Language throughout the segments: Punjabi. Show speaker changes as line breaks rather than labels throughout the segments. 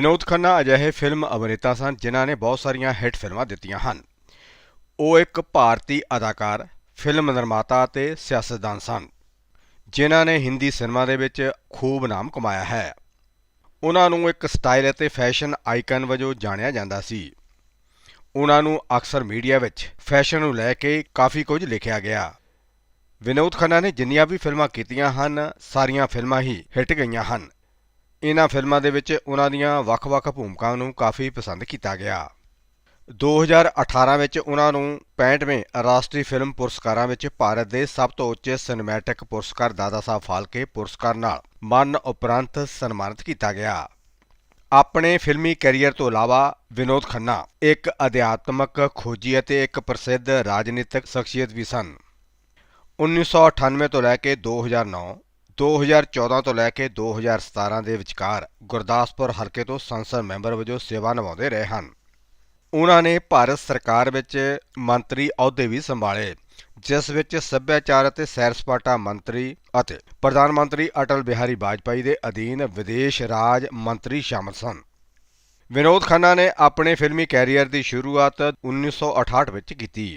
ਵਿਨੋਦ ਖੰਨਾ ਅਜਿਹੇ ਫਿਲਮ ਅਭਿਨੇਤਾ ਸਨ ਜਿਨ੍ਹਾਂ ਨੇ ਬਹੁਤ ਸਾਰੀਆਂ ਹਿੱਟ ਫਿਲਮਾਂ ਦਿੱਤੀਆਂ ਹਨ। ਉਹ ਇੱਕ ਭਾਰਤੀ ਅਦਾਕਾਰ, ਫਿਲਮ ਨਿਰਮਾਤਾ ਅਤੇ ਸਿਆਸਤਦਾਨ ਸਨ, ਜਿਨ੍ਹਾਂ ਨੇ ਹਿੰਦੀ ਸਿਨੇਮਾ ਦੇ ਵਿੱਚ ਖੂਬ ਨਾਮ ਕਮਾਇਆ ਹੈ। ਉਹਨਾਂ ਨੂੰ ਇੱਕ ਸਟਾਈਲ ਅਤੇ ਫੈਸ਼ਨ ਆਈਕਨ ਵਜੋਂ ਜਾਣਿਆ ਜਾਂਦਾ ਸੀ। ਉਹਨਾਂ ਨੂੰ ਅਕਸਰ ਮੀਡੀਆ ਵਿੱਚ ਫੈਸ਼ਨ ਨੂੰ ਲੈ ਕੇ ਕਾਫੀ ਕੁਝ ਲਿਖਿਆ ਗਿਆ। ਵਿਨੋਦ ਖੰਨਾ ਨੇ ਜਿੰਨੀਆਂ ਵੀ ਫਿਲਮਾਂ ਕੀਤੀਆਂ ਹਨ, ਸਾਰੀਆਂ ਫਿਲਮਾਂ ਹੀ ਹਿੱਟ ਗਈਆਂ ਹਨ। ਇਹਨਾਂ ਫਿਲਮਾਂ ਦੇ ਵਿੱਚ ਉਹਨਾਂ ਦੀਆਂ ਵੱਖ-ਵੱਖ ਭੂਮਿਕਾਵਾਂ ਨੂੰ ਕਾਫੀ ਪਸੰਦ ਕੀਤਾ ਗਿਆ। 2018 ਵਿੱਚ ਉਹਨਾਂ ਨੂੰ 65ਵੇਂ ਰਾਸ਼ਟਰੀ ਫਿਲਮ ਪੁਰਸਕਾਰਾਂ ਵਿੱਚ ਭਾਰਤ ਦੇ ਸਭ ਤੋਂ ਉੱਚੇ ਸਿਨੇਮੈਟਿਕ ਪੁਰਸਕਾਰ ਦਾਦਾ ਸਾਹਿਬ ਫਾਲਕੇ ਪੁਰਸਕਾਰ ਨਾਲ ਮਰਨ ਉਪਰੰਤ ਸਨਮਾਨਿਤ ਕੀਤਾ ਗਿਆ। ਆਪਣੇ ਫਿਲਮੀ ਕੈਰੀਅਰ ਤੋਂ ਇਲਾਵਾ ਵਿਨੋਦ ਖੰਨਾ ਇੱਕ ਅਧਿਆਤਮਕ ਖੋਜੀ ਅਤੇ ਇੱਕ ਪ੍ਰਸਿੱਧ ਰਾਜਨੀਤਿਕ ਸ਼ਖਸੀਅਤ ਵੀ ਸਨ। 1998 ਤੋਂ ਲੈ ਕੇ 2009 2014 ਤੋਂ ਲੈ ਕੇ 2017 ਦੇ ਵਿਚਕਾਰ ਗੁਰਦਾਸਪੁਰ ਹਲਕੇ ਤੋਂ ਸੰਸਦ ਮੈਂਬਰ ਵਜੋਂ ਸੇਵਾ ਨਿਭਾਉਂਦੇ ਰਹੇ ਹਨ। ਉਹਨਾਂ ਨੇ ਭਾਰਤ ਸਰਕਾਰ ਵਿੱਚ ਮੰਤਰੀ ਅਹੁਦੇ ਵੀ ਸੰਭਾਲੇ, ਜਿਸ ਵਿੱਚ ਸੱਭਿਆਚਾਰ ਅਤੇ ਸੈਰ ਸਪਾਟਾ ਮੰਤਰੀ ਅਤੇ ਪ੍ਰਧਾਨ ਮੰਤਰੀ ਅਟਲ ਬਿਹਾਰੀ ਵਾਜਪਾਈ ਦੇ ਅਧੀਨ ਵਿਦੇਸ਼ ਰਾਜ ਮੰਤਰੀ ਸ਼ਾਮਲ ਸਨ। ਵਿਨੋਦ ਖੰਨਾ ਨੇ ਆਪਣੇ ਫਿਲਮੀ ਕੈਰੀਅਰ ਦੀ ਸ਼ੁਰੂਆਤ 1968 ਵਿੱਚ ਕੀਤੀ।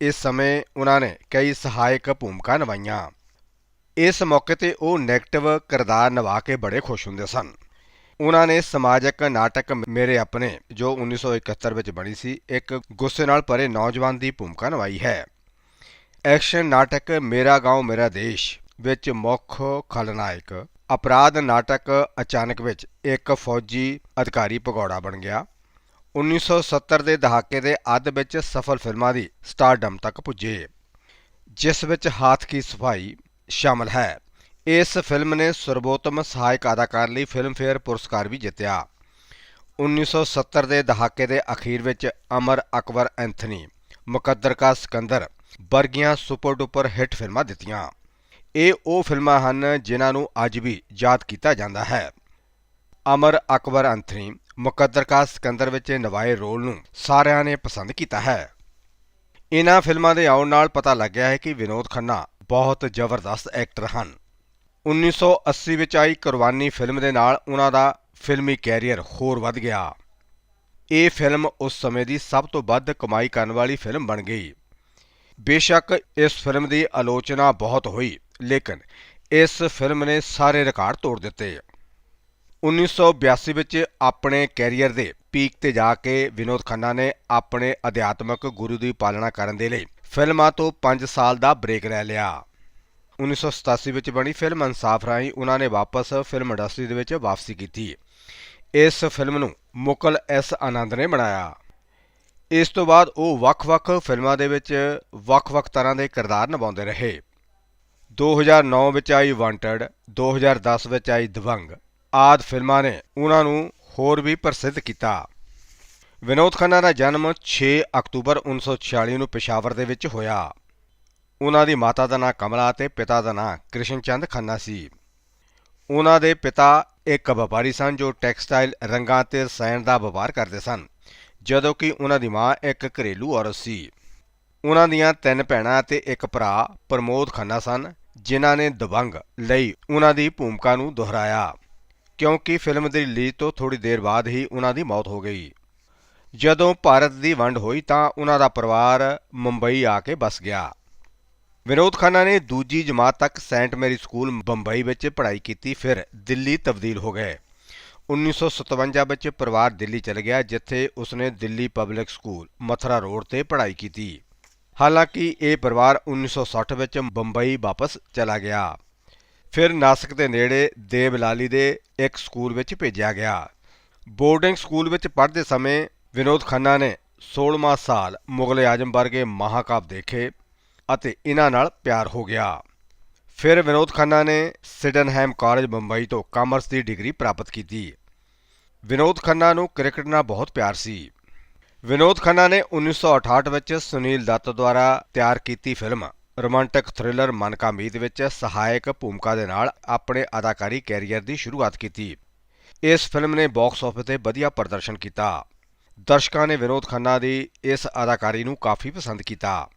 ਇਸ ਸਮੇਂ ਉਹਨਾਂ ਨੇ ਕਈ ਸਹਾਇਕ ਭੂਮਿਕਾ ਨਿਭਾਈਆਂ। ਇਸ ਮੌਕੇ ਤੇ ਉਹ ਨੈਗੇਟਿਵ ਕਿਰਦਾਰ ਨਿਭਾ ਕੇ ਬੜੇ ਖੁਸ਼ ਹੁੰਦੇ ਸਨ। ਉਹਨਾਂ ਨੇ ਸਮਾਜਿਕ ਨਾਟਕ ਮੇਰੇ ਆਪਣੇ, ਜੋ 1971 ਵਿੱਚ ਬਣੀ ਸੀ, ਇੱਕ ਗੁੱਸੇ ਨਾਲ ਭਰੇ ਨੌਜਵਾਨ ਦੀ ਭੂਮਿਕਾ ਨਿਭਾਈ ਹੈ। ਐਕਸ਼ਨ ਨਾਟਕ ਮੇਰਾ گاؤں ਮੇਰਾ ਦੇਸ਼ ਵਿੱਚ ਮੁੱਖ ਖਲਨਾਇਕ, ਅਪਰਾਧ ਨਾਟਕ ਅਚਾਨਕ ਵਿੱਚ ਇੱਕ ਫੌਜੀ ਅਧਿਕਾਰੀ ਪਗੌੜਾ ਬਣ ਗਿਆ। 1970 ਦੇ ਦਹਾਕੇ ਦੇ ਅੱਧ ਵਿੱਚ ਸਫਲ ਫਿਲਮਾਂ ਦੀ ਸਟਾਰਡਮ ਤੱਕ ਪੁੱਜੇ, ਜਿਸ ਵਿੱਚ ਹਾਥ ਕੀ ਸਫ਼ਾਈ ਸ਼ਾਮਲ ਹੈ। ਇਸ ਫਿਲਮ ਨੇ ਸਰਬੋਤਮ ਸਹਾਇਕ ਅਦਾਕਾਰ ਲਈ ਫਿਲਮਫੇਅਰ ਪੁਰਸਕਾਰ ਵੀ ਜਿੱਤਿਆ। 1970 ਦੇ ਦਹਾਕੇ ਦੇ ਅਖੀਰ ਵਿੱਚ ਅਮਰ ਅਕਬਰ ਐਂਥਨੀ, ਮੁਕੱਦਰ ਕਾ ਸਿਕੰਦਰ ਵਰਗੀਆਂ ਸੁਪਰ ਡੁਪਰ ਹਿੱਟ ਫਿਲਮਾਂ ਦਿੱਤੀਆਂ। ਇਹ ਉਹ ਫਿਲਮਾਂ ਹਨ ਜਿਨ੍ਹਾਂ ਨੂੰ ਅੱਜ ਵੀ ਯਾਦ ਕੀਤਾ ਜਾਂਦਾ ਹੈ। ਅਮਰ ਅਕਬਰ ਐਂਥਨੀ, ਮੁਕੱਦਰ ਕਾ ਸਿਕੰਦਰ ਵਿੱਚ ਨਿਭਾਏ ਰੋਲ ਨੂੰ ਸਾਰਿਆਂ ਨੇ ਪਸੰਦ ਕੀਤਾ ਹੈ। ਇਹਨਾਂ ਫਿਲਮਾਂ ਦੇ ਆਉਣ ਨਾਲ ਪਤਾ ਲੱਗਿਆ ਹੈ ਕਿ ਵਿਨੋਦ ਖੰਨਾ ਬਹੁਤ ਜ਼ਬਰਦਸਤ ਐਕਟਰ ਹਨ। 1980 ਵਿੱਚ ਆਈ ਕੁਰਬਾਨੀ ਫਿਲਮ ਦੇ ਨਾਲ ਉਹਨਾਂ ਦਾ ਫਿਲਮੀ ਕੈਰੀਅਰ ਹੋਰ ਵੱਧ ਗਿਆ। ਇਹ ਫਿਲਮ ਉਸ ਸਮੇਂ ਦੀ ਸਭ ਤੋਂ ਵੱਧ ਕਮਾਈ ਕਰਨ ਵਾਲੀ ਫਿਲਮ ਬਣ ਗਈ। ਬੇਸ਼ੱਕ ਇਸ ਫਿਲਮ ਦੀ ਆਲੋਚਨਾ ਬਹੁਤ ਹੋਈ, ਲੇਕਿਨ ਇਸ ਫਿਲਮ ਨੇ ਸਾਰੇ ਰਿਕਾਰਡ ਤੋੜ ਦਿੱਤੇ। 1982 ਵਿੱਚ ਆਪਣੇ ਕੈਰੀਅਰ ਦੇ ਪੀਕ ਤੇ ਜਾ ਕੇ ਵਿਨੋਦ ਖੰਨਾ ਨੇ ਆਪਣੇ ਅਧਿਆਤਮਕ ਗੁਰੂ ਦੀ ਪਾਲਣਾ ਕਰਨ ਦੇ ਲਈ ਫਿਲਮਾਂ ਤੋਂ 5 ਸਾਲ ਦਾ ਬ੍ਰੇਕ ਲੈ ਲਿਆ। 1987 ਵਿੱਚ ਬਣੀ ਫਿਲਮ ਇਨਸਾਫ ਰਾਹੀਂ ਉਹਨਾਂ ਨੇ ਵਾਪਸ ਫਿਲਮ ਇੰਡਸਟਰੀ ਦੇ ਵਿੱਚ ਵਾਪਸੀ ਕੀਤੀ। ਇਸ ਫਿਲਮ ਨੂੰ ਮੁਕਲ ਐਸ ਆਨੰਦ ਨੇ ਬਣਾਇਆ। ਇਸ ਤੋਂ ਬਾਅਦ ਉਹ ਵੱਖ-ਵੱਖ ਫਿਲਮਾਂ ਦੇ ਵਿੱਚ ਵੱਖ-ਵੱਖ ਤਰ੍ਹਾਂ ਦੇ ਕਿਰਦਾਰ ਨਿਭਾਉਂਦੇ ਰਹੇ। 2009 ਵਿੱਚ ਆਈ ਵਾਂਟਡ 2010 ਵਿੱਚ ਆਈ ਦਵੰਗ। ਆਦ ਫਿਲਮਾਂ ਨੇ ਉਹਨਾਂ ਨੂੰ ਹੋਰ ਵੀ ਪ੍ਰਸਿੱਧ ਕੀਤਾ। ਵਿਨੋਦ ਖੰਨਾ ਦਾ ਜਨਮ 6 ਅਕਤੂਬਰ 1946 ਨੂੰ ਪਿਸ਼ਾਵਰ ਦੇ ਵਿੱਚ ਹੋਇਆ। ਉਹਨਾਂ ਦੀ ਮਾਤਾ ਦਾ ਨਾਂ ਕਮਲਾ ਅਤੇ ਪਿਤਾ ਦਾ ਨਾਂ ਕ੍ਰਿਸ਼ਨ ਚੰਦ ਖੰਨਾ ਸੀ। ਉਹਨਾਂ ਦੇ ਪਿਤਾ ਇੱਕ ਵਪਾਰੀ ਸਨ ਜੋ ਟੈਕਸਟਾਈਲ ਰੰਗਾਂ ਅਤੇ ਰਸਾਇਣ ਦਾ ਵਪਾਰ ਕਰਦੇ ਸਨ, ਜਦੋਂ ਕਿ ਉਹਨਾਂ ਦੀ ਮਾਂ ਇੱਕ ਘਰੇਲੂ ਔਰਤ ਸੀ। ਉਹਨਾਂ ਦੀਆਂ ਤਿੰਨ ਭੈਣਾਂ ਅਤੇ ਇੱਕ ਭਰਾ ਪ੍ਰਮੋਦ ਖੰਨਾ ਸਨ, ਜਿਨ੍ਹਾਂ ਨੇ ਦਬੰਗ ਲਈ ਉਹਨਾਂ ਦੀ ਭੂਮਿਕਾ ਨੂੰ ਦੁਹਰਾਇਆ। ਕਿਉਂਕਿ ਫਿਲਮ ਦੀ ਰਿਲੀਜ਼ ਤੋਂ ਥੋੜੀ ਦੇਰ ਬਾਅਦ ਹੀ ਉਹਨਾਂ ਦੀ ਮੌਤ ਹੋ ਗਈ। ਜਦੋਂ ਭਾਰਤ ਦੀ ਵੰਡ ਹੋਈ ਤਾਂ ਉਹਨਾਂ ਦਾ ਪਰਿਵਾਰ ਮੁੰਬਈ ਆ ਕੇ ਬਸ ਗਿਆ। ਵਿਨੋਦ ਖੰਨਾ ਨੇ ਦੂਜੀ ਜਮਾਤ ਤੱਕ ਸੈਂਟ ਮੈਰੀ ਸਕੂਲ ਬੰਬਈ ਵਿੱਚ ਪੜ੍ਹਾਈ ਕੀਤੀ, ਫਿਰ ਦਿੱਲੀ ਤਬਦੀਲ ਹੋ ਗਏ। 1957 ਵਿੱਚ ਪਰਿਵਾਰ ਦਿੱਲੀ ਚਲੇ ਗਿਆ, ਜਿੱਥੇ ਉਸਨੇ Delhi public school Mathura road ਤੇ ਪੜ੍ਹਾਈ ਕੀਤੀ। ਹਾਲਾਂਕਿ ਇਹ ਪਰਿਵਾਰ 1960 ਵਿੱਚ ਬੰਬਈ ਵਾਪਸ ਚਲਾ ਗਿਆ। ਫਿਰ ਨਾਸਿਕ ਦੇ ਨੇੜੇ ਦੇਵਲਾਲੀ ਦੇ ਇੱਕ ਸਕੂਲ ਵਿੱਚ ਭੇਜਿਆ ਗਿਆ। ਬੋਰਡਿੰਗ ਸਕੂਲ ਵਿੱਚ ਪੜ੍ਹਦੇ ਸਮੇਂ ਵਿਨੋਦ ਖੰਨਾ ਨੇ 16ਵਾਂ ਸਾਲ ਮੁਗਲ ਆਜਮ ਵਰਗੇ ਮਹਾਕਾਵ ਦੇਖੇ ਅਤੇ ਇਹਨਾਂ ਨਾਲ ਪਿਆਰ ਹੋ ਗਿਆ। ਫਿਰ ਵਿਨੋਦ ਖੰਨਾ ਨੇ ਸਿਡਨਹੈਮ ਕਾਲਜ ਮੁੰਬਈ ਤੋਂ ਕਾਮਰਸ ਦੀ ਡਿਗਰੀ ਪ੍ਰਾਪਤ ਕੀਤੀ। ਵਿਨੋਦ ਖੰਨਾ ਨੂੰ ਕ੍ਰਿਕਟ ਨਾਲ ਬਹੁਤ ਪਿਆਰ ਸੀ। ਵਿਨੋਦ ਖੰਨਾ ਨੇ 1968 ਵਿੱਚ ਸੁਨੀਲ ਦੱਤ ਦੁਆਰਾ ਤਿਆਰ ਕੀਤੀ ਫਿਲਮ ਰੋਮਾਂਟਿਕ ਥ੍ਰਿਲਰ ਮਨ ਕਾ ਮੀਤ ਵਿੱਚ ਸਹਾਇਕ ਭੂਮਿਕਾ ਦੇ ਨਾਲ ਆਪਣੇ ਅਦਾਕਾਰੀ ਕੈਰੀਅਰ ਦੀ ਸ਼ੁਰੂਆਤ ਕੀਤੀ। ਇਸ ਫਿਲਮ ਨੇ ਬਾਕਸ ਆਫਿਸ ਤੇ ਵਧੀਆ ਪ੍ਰਦਰਸ਼ਨ ਕੀਤਾ। ਦਰਸ਼ਕਾਂ ਨੇ ਵਿਨੋਦ ਖੰਨਾ ਦੀ ਇਸ ਅਦਾਕਾਰੀ ਨੂੰ ਕਾਫੀ ਪਸੰਦ ਕੀਤਾ।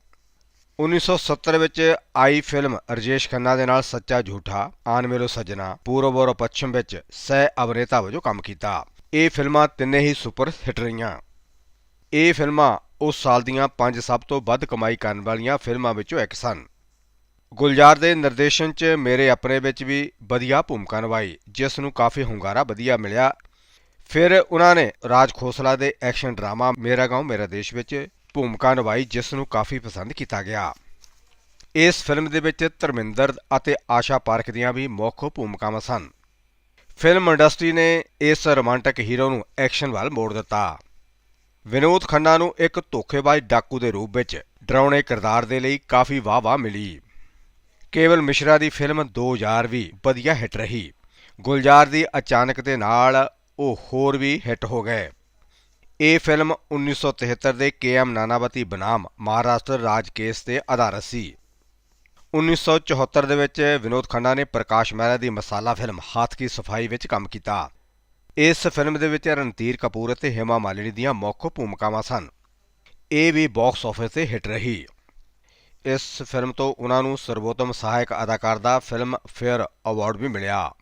1970 ਵਿੱਚ ਆਈ ਫਿਲਮ ਰਜੇਸ਼ ਖੰਨਾ ਦੇ ਨਾਲ ਸੱਚਾ ਝੂਠਾ, ਆਨ ਮੇਲੋ ਸਜਣਾ, ਪੂਰਬ ਔਰ ਪੱਛਮ ਵਿੱਚ ਸਹਿ ਅਭਿਨੇਤਾ ਵਜੋਂ ਕੰਮ ਕੀਤਾ। ਇਹ ਫਿਲਮਾਂ ਤਿੰਨੇ ਹੀ ਸੁਪਰ ਹਿੱਟ ਰਹੀਆਂ। ਇਹ ਫਿਲਮਾਂ ਉਸ ਸਾਲ ਦੀਆਂ ਪੰਜ ਸਭ ਤੋਂ ਵੱਧ ਕਮਾਈ ਕਰਨ ਵਾਲੀਆਂ ਫਿਲਮਾਂ ਵਿੱਚੋਂ ਇੱਕ ਸਨ। ਗੁਲਜ਼ਾਰ ਦੇ ਨਿਰਦੇਸ਼ਨ 'ਚ ਮੇਰੇ ਆਪਣੇ ਵਿੱਚ ਵੀ ਵਧੀਆ ਭੂਮਿਕਾ ਨਿਭਾਈ, ਜਿਸ ਨੂੰ ਕਾਫੀ ਹੁੰਗਾਰਾ ਵਧੀਆ ਮਿਲਿਆ। ਫਿਰ ਉਹਨਾਂ ਨੇ ਰਾਜ ਖੋਸਲਾ ਦੇ ਐਕਸ਼ਨ ਡਰਾਮਾ ਮੇਰਾ ਗਾਉਂ, ਮੇਰਾ ਦੇਸ਼ ਵਿੱਚ ਭੂਮਿਕਾ ਨਿਭਾਈ, ਜਿਸ ਨੂੰ ਕਾਫੀ ਪਸੰਦ ਕੀਤਾ ਗਿਆ। ਇਸ ਫਿਲਮ ਦੇ ਵਿੱਚ ਧਰਮਿੰਦਰ ਅਤੇ ਆਸ਼ਾ ਪਾਰਕ ਦੀਆਂ ਵੀ ਮੁੱਖ ਭੂਮਿਕਾਵਾਂ ਸਨ। ਫਿਲਮ ਇੰਡਸਟਰੀ ਨੇ ਇਸ ਰੋਮਾਂਟਿਕ ਹੀਰੋ ਨੂੰ ਐਕਸ਼ਨ ਵੱਲ ਮੋੜ ਦਿੱਤਾ। ਵਿਨੋਦ ਖੰਨਾ ਨੂੰ ਇੱਕ ਧੋਖੇਬਾਜ਼ ਡਾਕੂ ਦੇ ਰੂਪ ਵਿੱਚ ਡਰਾਉਣੇ ਕਿਰਦਾਰ ਦੇ ਲਈ ਕਾਫੀ ਵਾਹ-ਵਾਹ ਮਿਲੀ। ਕੇਵਲ ਮਿਸ਼ਰਾ ਦੀ ਫਿਲਮ 2000 ਵੀ ਵਧੀਆ ਹਿੱਟ ਰਹੀ। ਗੁਲਜ਼ਾਰ ਦੀ ਅਚਾਨਕ ਦੇ ਨਾਲ ਉਹ ਹੋਰ ਵੀ ਹਿੱਟ ਹੋ ਗਏ। ਇਹ ਫਿਲਮ 1973 ਦੇ ਕੇ.ਐਮ. ਨਾਨਾਵਤੀ ਬਨਾਮ ਮਹਾਰਾਸ਼ਟਰ ਰਾਜ ਕੇਸ ਤੇ ਆਧਾਰਿਤ ਸੀ। 1974 ਦੇ ਵਿੱਚ ਵਿਨੋਦ ਖੰਨਾ ਨੇ ਪ੍ਰਕਾਸ਼ ਮਹਿਰਾ ਦੀ ਮਸਾਲਾ ਫਿਲਮ ਹੱਥ ਕੀ ਸਫ਼ਾਈ ਵਿੱਚ ਕੰਮ ਕੀਤਾ। ਇਸ ਫਿਲਮ ਦੇ ਵਿੱਚ ਰਣਧੀਰ ਕਪੂਰ ਅਤੇ ਹਿਮਾ ਮਾਲਿਨੀ ਦੀਆਂ ਮੁੱਖ ਭੂਮਿਕਾਵਾਂ ਸਨ। ਇਹ ਵੀ ਬਾਕਸ ਆਫਿਸ ਤੇ ਹਿੱਟ ਰਹੀ। ਇਸ ਫਿਲਮ ਤੋਂ ਉਹਨਾਂ ਨੂੰ ਸਰਵੋਤਮ ਸਹਾਇਕ ਅਦਾਕਾਰ ਦਾ ਫਿਲਮ ਫੇਅਰ ਅਵਾਰਡ ਵੀ ਮਿਲਿਆ।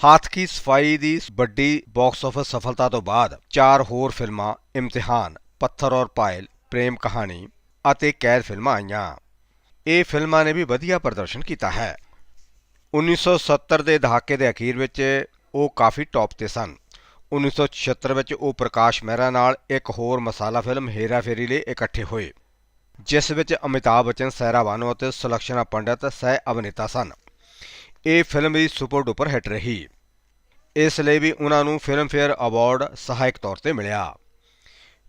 ਹੱਥ ਕੀ ਸਫ਼ਾਈ ਦੀ ਵੱਡੀ ਬਾਕਸ ਆਫਿਸ ਸਫਲਤਾ ਤੋਂ ਬਾਅਦ ਚਾਰ ਹੋਰ ਫਿਲਮਾਂ, ਇਮਤਿਹਾਨ, ਪੱਥਰ ਔਰ ਪਾਇਲ, ਪ੍ਰੇਮ ਕਹਾਣੀ ਅਤੇ ਕੈਦ ਫਿਲਮਾਂ ਆਈਆਂ। ਇਹ ਫਿਲਮਾਂ ਨੇ ਵੀ ਵਧੀਆ ਪ੍ਰਦਰਸ਼ਨ ਕੀਤਾ ਹੈ। 1970 ਦੇ ਦਹਾਕੇ ਦੇ ਅਖੀਰ ਵਿੱਚ ਉਹ ਕਾਫੀ ਟੌਪ ਤੇ ਸਨ। 1976 ਵਿੱਚ ਉਹ ਪ੍ਰਕਾਸ਼ ਮਹਿਰਾ ਨਾਲ ਇੱਕ ਹੋਰ ਮਸਾਲਾ ਫਿਲਮ ਹੇਰਾ ਫੇਰੀ ਲਈ ਇਕੱਠੇ ਹੋਏ, ਜਿਸ ਵਿੱਚ ਅਮਿਤਾਭ ਬੱਚਨ ਸੈਰਾ ਬਾਨੋ ਅਤੇ ਸੁਲਕਸ਼ਨਾ ਪੰਡਤ ਸਹਿ ਅਭਿਨੇਤਾ ਸਨ। ਇਹ ਫਿਲਮ ਵੀ ਸੁਪਰ ਡੁਪਰ ਹਿੱਟ ਰਹੀ। ਇਸ ਲਈ ਵੀ ਉਹਨਾਂ ਨੂੰ ਫਿਲਮਫੇਅਰ ਅਵਾਰਡ ਸਹਾਇਕ ਤੌਰ ਤੇ ਮਿਲਿਆ।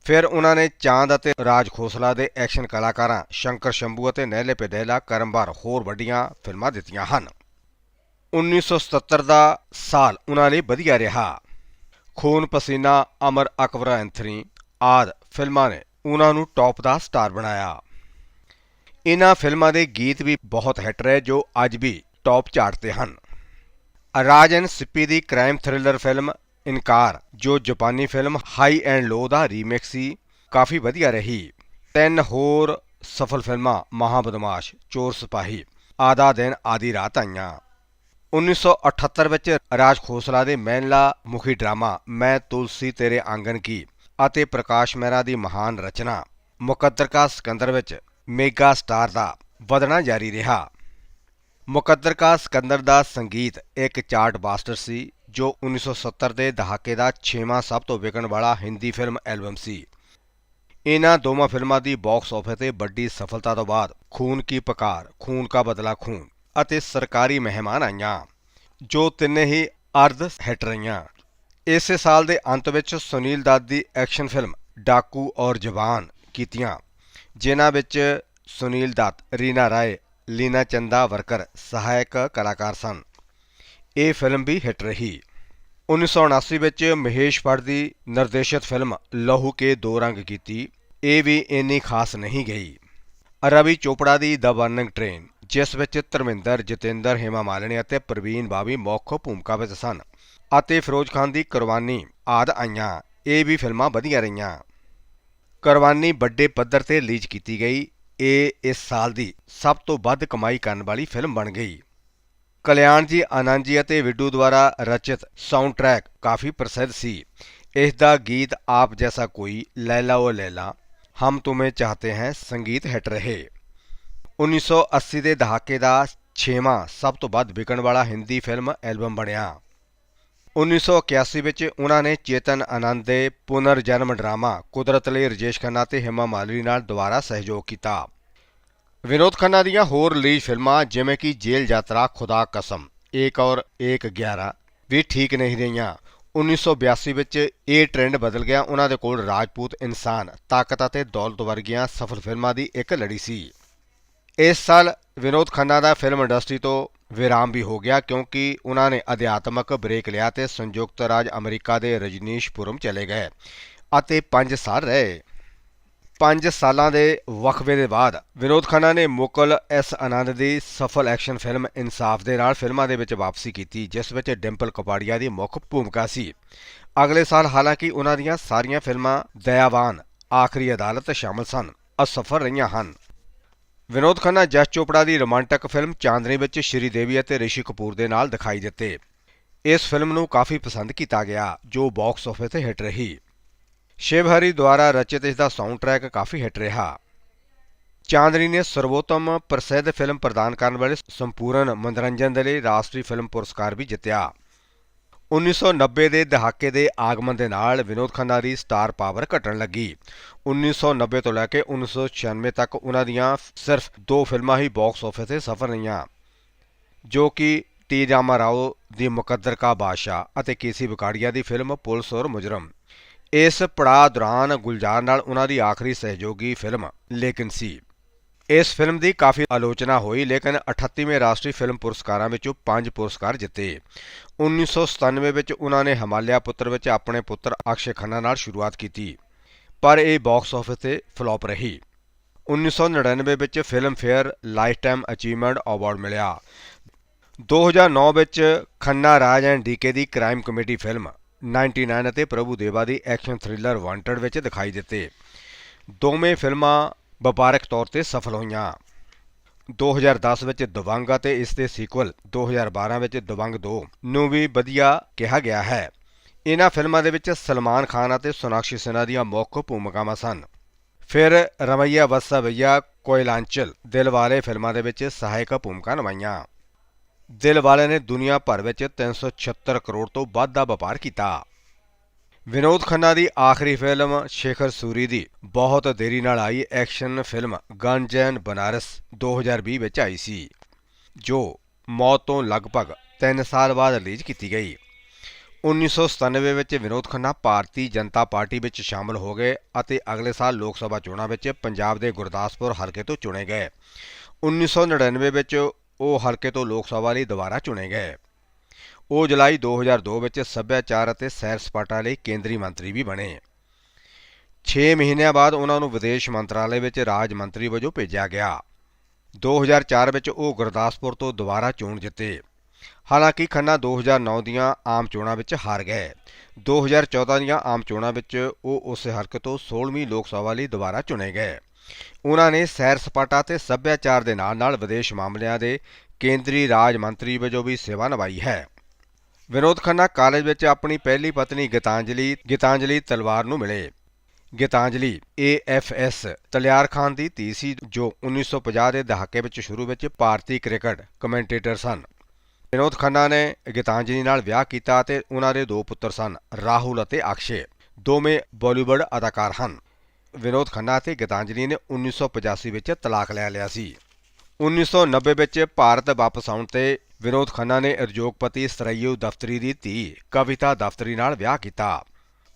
ਫਿਰ ਉਹਨਾਂ ਨੇ ਚਾਂਦ ਅਤੇ ਰਾਜ ਖੋਸਲਾ ਦੇ ਐਕਸ਼ਨ ਕਲਾਕਾਰਾਂ ਸ਼ੰਕਰ ਸ਼ੰਭੂ ਅਤੇ ਨਹਿਲੇ ਪੇਡੇਲਾ ਕਰਮਵਾਰ ਹੋਰ ਵੱਡੀਆਂ ਫਿਲਮਾਂ ਦਿੱਤੀਆਂ ਹਨ। 1977 ਦਾ ਸਾਲ ਉਹਨਾਂ ਲਈ ਵਧੀਆ ਰਿਹਾ। ਖੂਨ ਪਸੀਨਾ, ਅਮਰ ਅਕਬਰ ਐਂਥਨੀ ਆਦ ਫਿਲਮਾਂ ਨੇ ਉਹਨਾਂ ਨੂੰ ਟੌਪ ਦਾ ਸਟਾਰ ਬਣਾਇਆ। ਇਹਨਾਂ ਫਿਲਮਾਂ ਦੇ ਗੀਤ ਵੀ ਬਹੁਤ ਹਿੱਟ ਰਹੇ ਜੋ ਅੱਜ ਵੀ ਟੌਪ ਚਾਰਟ ਤੇ ਹਨ। ਰਾਜ ਐਂਡ ਸਿੱਪੀ ਦੀ ਕ੍ਰਾਈਮ ਥ੍ਰਿਲਰ ਫਿਲਮ ਇਨਕਾਰ, ਜੋ ਜਾਪਾਨੀ ਫਿਲਮ ਹਾਈ ਐਂਡ ਲੋ ਦਾ ਰੀਮੇਕ ਸੀ, ਕਾਫੀ ਵਧੀਆ ਰਹੀ। ਤਿੰਨ ਹੋਰ ਸਫਲ ਫਿਲਮਾਂ, ਮਹਾਬਦਮਾਸ਼, ਚੋਰ ਸਿਪਾਹੀ, ਆਧਾ ਦਿਨ ਆਦੀ ਰਾਤ ਆਈਆਂ। 1978 ਵਿੱਚ ਰਾਜ ਖੋਸਲਾ ਦੇ ਮਹਿਲਾ ਮੁਖੀ ਡਰਾਮਾ, ਮੈਂ ਤੁਲਸੀ ਤੇਰੇ ਆਂਗਨ ਕੀ ਅਤੇ ਪ੍ਰਕਾਸ਼ ਮਹਿਰਾ ਦੀ ਮਹਾਨ ਰਚਨਾ ਮੁਕੱਦਰ ਕਾ ਸਿਕੰਦਰ ਵਿੱਚ ਮੇਗਾ ਸਟਾਰ ਦਾ ਵਧਣਾ ਜਾਰੀ ਰਿਹਾ। ਮੁਕੱਦਰ ਕਾ ਸਿਕੰਦਰ ਦਾ ਸੰਗੀਤ ਇੱਕ ਚਾਰਟ ਬਾਸਟਰ ਸੀ, ਜੋ 1970 ਦੇ ਦਹਾਕੇ ਦਾ 6ਵਾਂ ਸਭ ਤੋਂ ਵਿਕਣ ਵਾਲਾ ਹਿੰਦੀ ਫਿਲਮ ਐਲਬਮ ਸੀ। ਇਹਨਾਂ ਦੋਵਾਂ ਫਿਲਮਾਂ ਦੀ ਬਾਕਸ ਆਫਿਸ ਤੇ ਵੱਡੀ ਸਫਲਤਾ ਤੋਂ ਬਾਅਦ ਖੂਨ ਕੀ ਪਕਾਰ, ਖੂਨ ਕਾ ਬਦਲਾ ਖੂਨ ਅਤੇ ਸਰਕਾਰੀ ਮਹਿਮਾਨ ਆਈਆਂ, ਜੋ ਤਿੰਨੇ ਹੀ ਅਰਧ ਹਿੱਟ ਰਹੀਆਂ। ਇਸੇ ਸਾਲ ਦੇ ਅੰਤ ਵਿੱਚ ਸੁਨੀਲ ਦੱਤ ਦੀ ਐਕਸ਼ਨ ਫਿਲਮ ਡਾਕੂ ਔਰ ਜਵਾਨ ਕੀਤੀਆਂ, ਜਿਨ੍ਹਾਂ ਵਿੱਚ ਸੁਨੀਲ ਦੱਤ ਰੀਨਾ ਰਾਏ ਲੀਨਾ ਚੰਦਾ ਵਰਕਰ ਸਹਾਇਕ ਕਲਾਕਾਰ ਸਨ। ਇਹ ਫਿਲਮ ਵੀ ਹਿੱਟ ਰਹੀ। 1979 ਵਿੱਚ ਮਹੇਸ਼ ਭੱਟ ਦੀ ਨਿਰਦੇਸ਼ਿਤ ਫਿਲਮ ਲਹੂ ਕੇ ਦੋ ਰੰਗ ਕੀਤੀ। ਇਹ ਵੀ ਇੰਨੀ ਖਾਸ ਨਹੀਂ ਗਈ। ਰਵੀ ਚੋਪੜਾ ਦੀ ਦ ਬਰਨਿੰਗ ਟ੍ਰੇਨ ਜਿਸ ਵਿੱਚ ਧਰਮਿੰਦਰ, ਜਤਿੰਦਰ, ਹੇਮਾ ਮਾਲਿਨੀ ਅਤੇ ਪ੍ਰਵੀਨ ਬਾਬੀ ਮੁੱਖ ਭੂਮਿਕਾ ਵਿੱਚ ਸਨ ਅਤੇ ਫਿਰੋਜ਼ ਖਾਨ ਦੀ ਕੁਰਬਾਨੀ ਆਦ ਆਈਆਂ। ਇਹ ਵੀ ਫਿਲਮਾਂ ਵਧੀਆ ਰਹੀਆਂ। ਕੁਰਬਾਨੀ ਵੱਡੇ ਪੱਧਰ ਤੇ ਰਿਲੀਜ਼ ਕੀਤੀ ਗਈ। ਇਹ ਇਸ ਸਾਲ ਦੀ ਸਭ ਤੋਂ ਵੱਧ ਕਮਾਈ ਕਰਨ ਵਾਲੀ ਫਿਲਮ ਬਣ ਗਈ। ਕਲਿਆਣ ਜੀ ਆਨੰਦ ਜੀ ਅਤੇ ਵਿਡੂ ਦੁਆਰਾ ਰਚਿਤ ਸਾਊਂਡ ਟਰੈਕ ਕਾਫੀ ਪ੍ਰਸਿੱਧ ਸੀ। ਇਸ ਦਾ ਗੀਤ ਆਪ ਜੈਸਾ ਕੋਈ ਲੈਲਾ ਉਹ ਲੈਲਾ ਹਮ ਤੁਮੇ ਚਾਹਤੇ ਹੈ ਸੰਗੀਤ ਹਿੱਟ ਰਹੇ। 1980 ਦੇ ਦਹਾਕੇ ਦਾ 6ਵਾਂ ਸਭ ਤੋਂ ਵੱਧ ਵਿਕਣ ਵਾਲਾ ਹਿੰਦੀ ਫਿਲਮ ਐਲਬਮ ਬਣਿਆ। 1981 ਵਿੱਚ ਉਹਨਾਂ ਨੇ ਚੇਤਨ ਆਨੰਦ ਦੇ ਪੁਨਰ ਜਨਮ ਡਰਾਮਾ ਕੁਦਰਤ ਲਈ ਰਜੇਸ਼ ਖੰਨਾ ਤੇ ਹਿਮਾ ਮਾਲਵੀ ਨਾਲ ਦੁਬਾਰਾ ਸਹਿਯੋਗ ਕੀਤਾ। ਵਿਨੋਦ ਖੰਨਾ ਦੀਆਂ ਹੋਰ ਰਿਲੀਜ਼ ਫਿਲਮਾਂ ਜਿਵੇਂ ਕਿ ਜੇਲ੍ਹ ਯਾਤਰਾ, ਖੁਦਾ ਕਸਮ ਏਕ ਔਰ ਏਕ 11 ਵੀ ਠੀਕ ਨਹੀਂ ਰਹੀਆਂ। 1982 ਵਿੱਚ ਇਹ ਟ੍ਰੈਂਡ ਬਦਲ ਗਿਆ। ਉਹਨਾਂ ਦੇ ਕੋਲ ਰਾਜਪੂਤ ਇਨਸਾਨ, ਤਾਕਤ ਅਤੇ ਦੌਲਤ ਵਰਗੀਆਂ ਸਫਲ ਫਿਲਮਾਂ ਦੀ ਇੱਕ ਲੜੀ ਸੀ। ਇਸ ਸਾਲ ਵਿਨੋਦ ਖੰਨਾ ਦਾ ਫਿਲਮ ਇੰਡਸਟਰੀ ਤੋਂ ਵਿਰਾਮ ਵੀ ਹੋ ਗਿਆ ਕਿਉਂਕਿ ਉਹਨਾਂ ਨੇ ਅਧਿਆਤਮਕ ਬ੍ਰੇਕ ਲਿਆ ਤੇ ਸੰਯੁਕਤ ਰਾਜ ਅਮਰੀਕਾ ਦੇ ਰਜਨੀਸ਼ਪੁਰਮ ਚਲੇ ਗਏ ਅਤੇ 5 ਸਾਲ ਰਹੇ। 5 ਸਾਲਾਂ ਦੇ ਵਕਫੇ ਦੇ ਬਾਅਦ ਵਿਨੋਦ ਖੰਨਾ ਨੇ ਮੁਕਲ ਐਸ ਆਨੰਦ ਦੀ ਸਫਲ ਐਕਸ਼ਨ ਫਿਲਮ ਇਨਸਾਫ ਦੇ ਨਾਲ ਫਿਲਮਾਂ ਦੇ ਵਿੱਚ ਵਾਪਸੀ ਕੀਤੀ, ਜਿਸ ਵਿੱਚ ਡਿੰਪਲ ਕਪਾੜੀਆ ਦੀ ਮੁੱਖ ਭੂਮਿਕਾ ਸੀ। ਅਗਲੇ ਸਾਲ ਹਾਲਾਂਕਿ ਉਹਨਾਂ ਦੀਆਂ ਸਾਰੀਆਂ ਫਿਲਮਾਂ ਦਇਆਵਾਨ ਆਖਰੀ ਅਦਾਲਤ ਸ਼ਾਮਲ ਸਨ, ਅਸਫਲ ਰਹੀਆਂ ਹਨ। ਵਿਨੋਦ ਖੰਨਾ ਜਸ ਚੋਪੜਾ ਦੀ ਰੋਮਾਂਟਿਕ ਫਿਲਮ ਚਾਂਦਨੀ ਵਿੱਚ ਸ਼੍ਰੀ ਦੇਵੀ ਅਤੇ ਰਿਸ਼ੀ ਕਪੂਰ ਦੇ ਨਾਲ ਦਿਖਾਈ ਦਿੱਤੇ। ਇਸ ਫਿਲਮ ਨੂੰ ਕਾਫੀ ਪਸੰਦ ਕੀਤਾ ਗਿਆ, ਜੋ ਬਾਕਸ ਆਫਿਸ ਤੇ ਹਿੱਟ ਰਹੀ। ਸ਼ਿਵ ਹਰੀ ਦੁਆਰਾ ਰਚਿਤ ਇਸ ਦਾ ਸਾਊਂਡ ਟਰੈਕ ਕਾਫੀ ਹਿੱਟ ਰਿਹਾ। ਚਾਂਦਨੀ ਨੇ ਸਰਵੋਤਮ ਪ੍ਰਸਿੱਧ ਫਿਲਮ ਪ੍ਰਦਾਨ ਕਰਨ ਵਾਲੇ ਸੰਪੂਰਨ ਮਨੋਰੰਜਨ ਦੇ ਲਈ ਰਾਸ਼ਟਰੀ ਫਿਲਮ ਪੁਰਸਕਾਰ ਵੀ ਜਿੱਤਿਆ। 1990 ਦੇ ਦਹਾਕੇ ਦੇ ਆਗਮਨ ਦੇ ਨਾਲ ਵਿਨੋਦ ਖੰਨਾ ਦੀ ਸਟਾਰ ਪਾਵਰ ਘਟਣ ਲੱਗੀ। 1990 ਤੋਂ ਲੈ ਕੇ 1996 ਤੱਕ ਉਹਨਾਂ ਦੀਆਂ ਸਿਰਫ ਦੋ ਫਿਲਮਾਂ ਹੀ ਬਾਕਸ ਆਫਿਸ ਤੇ ਸਫਲ ਰਹੀਆਂ, ਜੋ ਕਿ ਟੀ. ਰਾਮਾ ਰਾਓ ਦੀ ਮੁਕੱਦਰ ਕਾ ਬਾਦਸ਼ਾਹ ਅਤੇ ਕੇਸੀ ਬਕਾੜੀਆ ਦੀ ਫਿਲਮ ਪੁਲਿਸ ਔਰ ਮੁਜਰਮ। ਇਸ ਪੜਾਅ ਦੌਰਾਨ ਗੁਲਜ਼ਾਰ ਨਾਲ ਉਹਨਾਂ ਦੀ ਆਖਰੀ ਸਹਿਯੋਗੀ ਫਿਲਮ ਲੇਕਿਨ ਸੀ। ਇਸ ਫਿਲਮ ਦੀ ਕਾਫੀ ਆਲੋਚਨਾ ਹੋਈ, ਲੇਕਿਨ 38ਵੇਂ ਰਾਸ਼ਟਰੀ ਫਿਲਮ ਪੁਰਸਕਾਰਾਂ ਵਿੱਚੋਂ 5 ਪੁਰਸਕਾਰ ਜਿੱਤੇ। 1997 ਵਿੱਚ ਉਹਨਾਂ ਨੇ ਹਿਮਾਲਿਆ ਪੁੱਤਰ ਵਿੱਚ ਆਪਣੇ ਪੁੱਤਰ ਅਕਸ਼ੇ ਖੰਨਾ ਨਾਲ ਸ਼ੁਰੂਆਤ ਕੀਤੀ, ਪਰ ਇਹ ਬਾਕਸ ਆਫਿਸ ਤੇ ਫਲॉप ਰਹੀ। 1999 ਵਿੱਚ Filmfare lifetime achievement award ਮਿਲਿਆ। 2009 ਵਿੱਚ Khanna Raj and D K the crime comedy film 99 ਅਤੇ ਪ੍ਰਭੂ ਦੇਵਾ ਦੀ ਐਕਸ਼ਨ ਥ੍ਰਿਲਰ ਵਾਂਟਡ ਵਿੱਚ ਦਿਖਾਈ ਦਿੱਤੇ। ਦੋਵੇਂ ਫਿਲਮਾਂ ਵਪਾਰਕ ਤੌਰ ਤੇ ਸਫਲ ਹੋਈਆਂ। 2010 ਵਿੱਚ ਦਵੰਗ ਅਤੇ ਇਸ ਦੇ ਸੀਕਵਲ 2012 ਵਿੱਚ ਦਵੰਗ 2 ਨੂੰ ਵੀ ਵਧੀਆ ਕਿਹਾ ਗਿਆ ਹੈ। ਇਹਨਾਂ ਫਿਲਮਾਂ ਦੇ ਵਿੱਚ ਸਲਮਾਨ ਖਾਨ ਅਤੇ ਸੋਨਾਕਸ਼ੀ ਸਿਨਹਾ ਦੀਆਂ ਮੁੱਖ ਭੂਮਿਕਾਵਾਂ ਸਨ। ਫਿਰ ਰਮਈਆ ਵਸਵਈਆ ਕੋਇਲਾਂਚਲ ਦਿਲਵਾਲੇ ਫਿਲਮਾਂ ਦੇ ਵਿੱਚ ਸਹਾਇਕ ਭੂਮਿਕਾ ਨਿਭਾਈਆਂ। ਦਿਲਵਾਲੇ ਨੇ ਦੁਨੀਆ ਭਰ ਵਿੱਚ 376 ਕਰੋੜ ਤੋਂ ਵੱਧ ਦਾ ਵਪਾਰ ਕੀਤਾ। ਵਿਨੋਦ ਖੰਨਾ ਦੀ ਆਖਰੀ ਫਿਲਮ ਸ਼ੇਖਰ ਸੂਰੀ ਦੀ ਬਹੁਤ ਦੇਰੀ ਨਾਲ ਆਈ ਐਕਸ਼ਨ ਫਿਲਮ ਗਨਜੈਨ ਬਨਾਰਸ 2020 ਵਿੱਚ ਆਈ ਸੀ, ਜੋ ਮੌਤ ਤੋਂ ਲਗਭਗ 3 ਸਾਲ ਬਾਅਦ ਰਿਲੀਜ਼ ਕੀਤੀ ਗਈ। 1997 ਵਿੱਚ ਵਿਨੋਦ ਖੰਨਾ ਭਾਰਤੀ ਜਨਤਾ ਪਾਰਟੀ ਵਿੱਚ ਸ਼ਾਮਲ ਹੋ ਗਏ ਅਤੇ ਅਗਲੇ ਸਾਲ ਲੋਕ ਸਭਾ ਚੋਣਾਂ ਵਿੱਚ ਪੰਜਾਬ ਦੇ ਗੁਰਦਾਸਪੁਰ ਹਲਕੇ ਤੋਂ ਚੁਣੇ ਗਏ। 1999 ਵਿੱਚ ਉਹ ਹਲਕੇ ਤੋਂ ਲੋਕ ਸਭਾ ਲਈ ਦੁਬਾਰਾ ਚੁਣੇ ਗਏ। ਉਹ ਜੁਲਾਈ 2002 ਵਿੱਚ ਸੱਭਿਆਚਾਰ ਅਤੇ ਸੈਰ ਸਪਾਟਾ ਲਈ ਕੇਂਦਰੀ ਮੰਤਰੀ ਵੀ ਬਣੇ। 6 ਮਹੀਨਿਆਂ ਬਾਅਦ ਉਹਨਾਂ ਨੂੰ ਵਿਦੇਸ਼ ਮੰਤਰਾਲੇ ਵਿੱਚ ਰਾਜ ਮੰਤਰੀ ਵਜੋਂ ਭੇਜਿਆ ਗਿਆ। 2004 ਵਿੱਚ ਉਹ ਗੁਰਦਾਸਪੁਰ ਤੋਂ ਦੁਬਾਰਾ ਚੋਣ ਜਿੱਤੇ। ਹਾਲਾਂਕਿ ਖੰਨਾ 2009 ਦੀਆਂ ਆਮ ਚੋਣਾਂ ਵਿੱਚ ਹਾਰ ਗਏ। 2014 ਦੀਆਂ ਆਮ ਚੋਣਾਂ ਵਿੱਚ ਉਹ ਉਸ ਹਲਕੇ ਤੋਂ 16ਵੀਂ ਲੋਕ ਸਭਾ ਲਈ ਦੁਬਾਰਾ ਚੁਣੇ ਗਏ। ਉਹਨਾਂ ਨੇ ਸੈਰ ਸਪਾਟਾ ਤੇ ਸੱਭਿਆਚਾਰ ਦੇ ਨਾਲ-ਨਾਲ ਵਿਦੇਸ਼ ਮਾਮਲਿਆਂ ਦੇ ਕੇਂਦਰੀ ਰਾਜ ਮੰਤਰੀ ਵਜੋਂ ਵੀ ਸੇਵਾ ਨਿਭਾਈ ਹੈ। ਵਿਨੋਦ ਖੰਨਾ ਕਾਲਜ ਵਿੱਚ ਆਪਣੀ ਪਹਿਲੀ ਪਤਨੀ ਗੀਤਾਂਜਲੀ ਗੀਤਾਂਜਲੀ ਤਲਵਾਰ ਨੂੰ ਮਿਲੇ। ਗੀਤਾਂਜਲੀ AFS ਤਲਿਆਰ ਖਾਨ ਦੀ ਧੀ ਸੀ, ਜੋ 1950 ਦੇ ਦਹਾਕੇ ਵਿੱਚ ਸ਼ੁਰੂ ਵਿੱਚ ਭਾਰਤੀ ਕ੍ਰਿਕਟ ਕਮੈਂਟੇਟਰ ਸਨ। ਵਿਨੋਦ ਖੰਨਾ ਨੇ ਗੀਤਾਂਜਲੀ ਨਾਲ ਵਿਆਹ ਕੀਤਾ ਅਤੇ ਉਹਨਾਂ ਦੇ ਦੋ ਪੁੱਤਰ ਸਨ, ਰਾਹੁਲ ਅਤੇ ਅਕਸ਼ੇ। ਦੋਵੇਂ ਬਾਲੀਵੁੱਡ ਅਦਾਕਾਰ ਹਨ। ਵਿਨੋਦ ਖੰਨਾ ਅਤੇ ਗੀਤਾਂਜਲੀ ਨੇ 1985 ਵਿੱਚ ਤਲਾਕ ਲੈ ਲਿਆ ਸੀ। 1990 ਵਿੱਚ ਭਾਰਤ ਵਾਪਸ ਆਉਣ ਤੇ ਵਿਨੋਦ ਖੰਨਾ ਨੇ ਉਦਯੋਗਪਤੀ ਸਰਯੂ ਦਫ਼ਤਰੀ ਦੀ ਧੀ ਕਵਿਤਾ ਦਫ਼ਤਰੀ ਨਾਲ ਵਿਆਹ ਕੀਤਾ।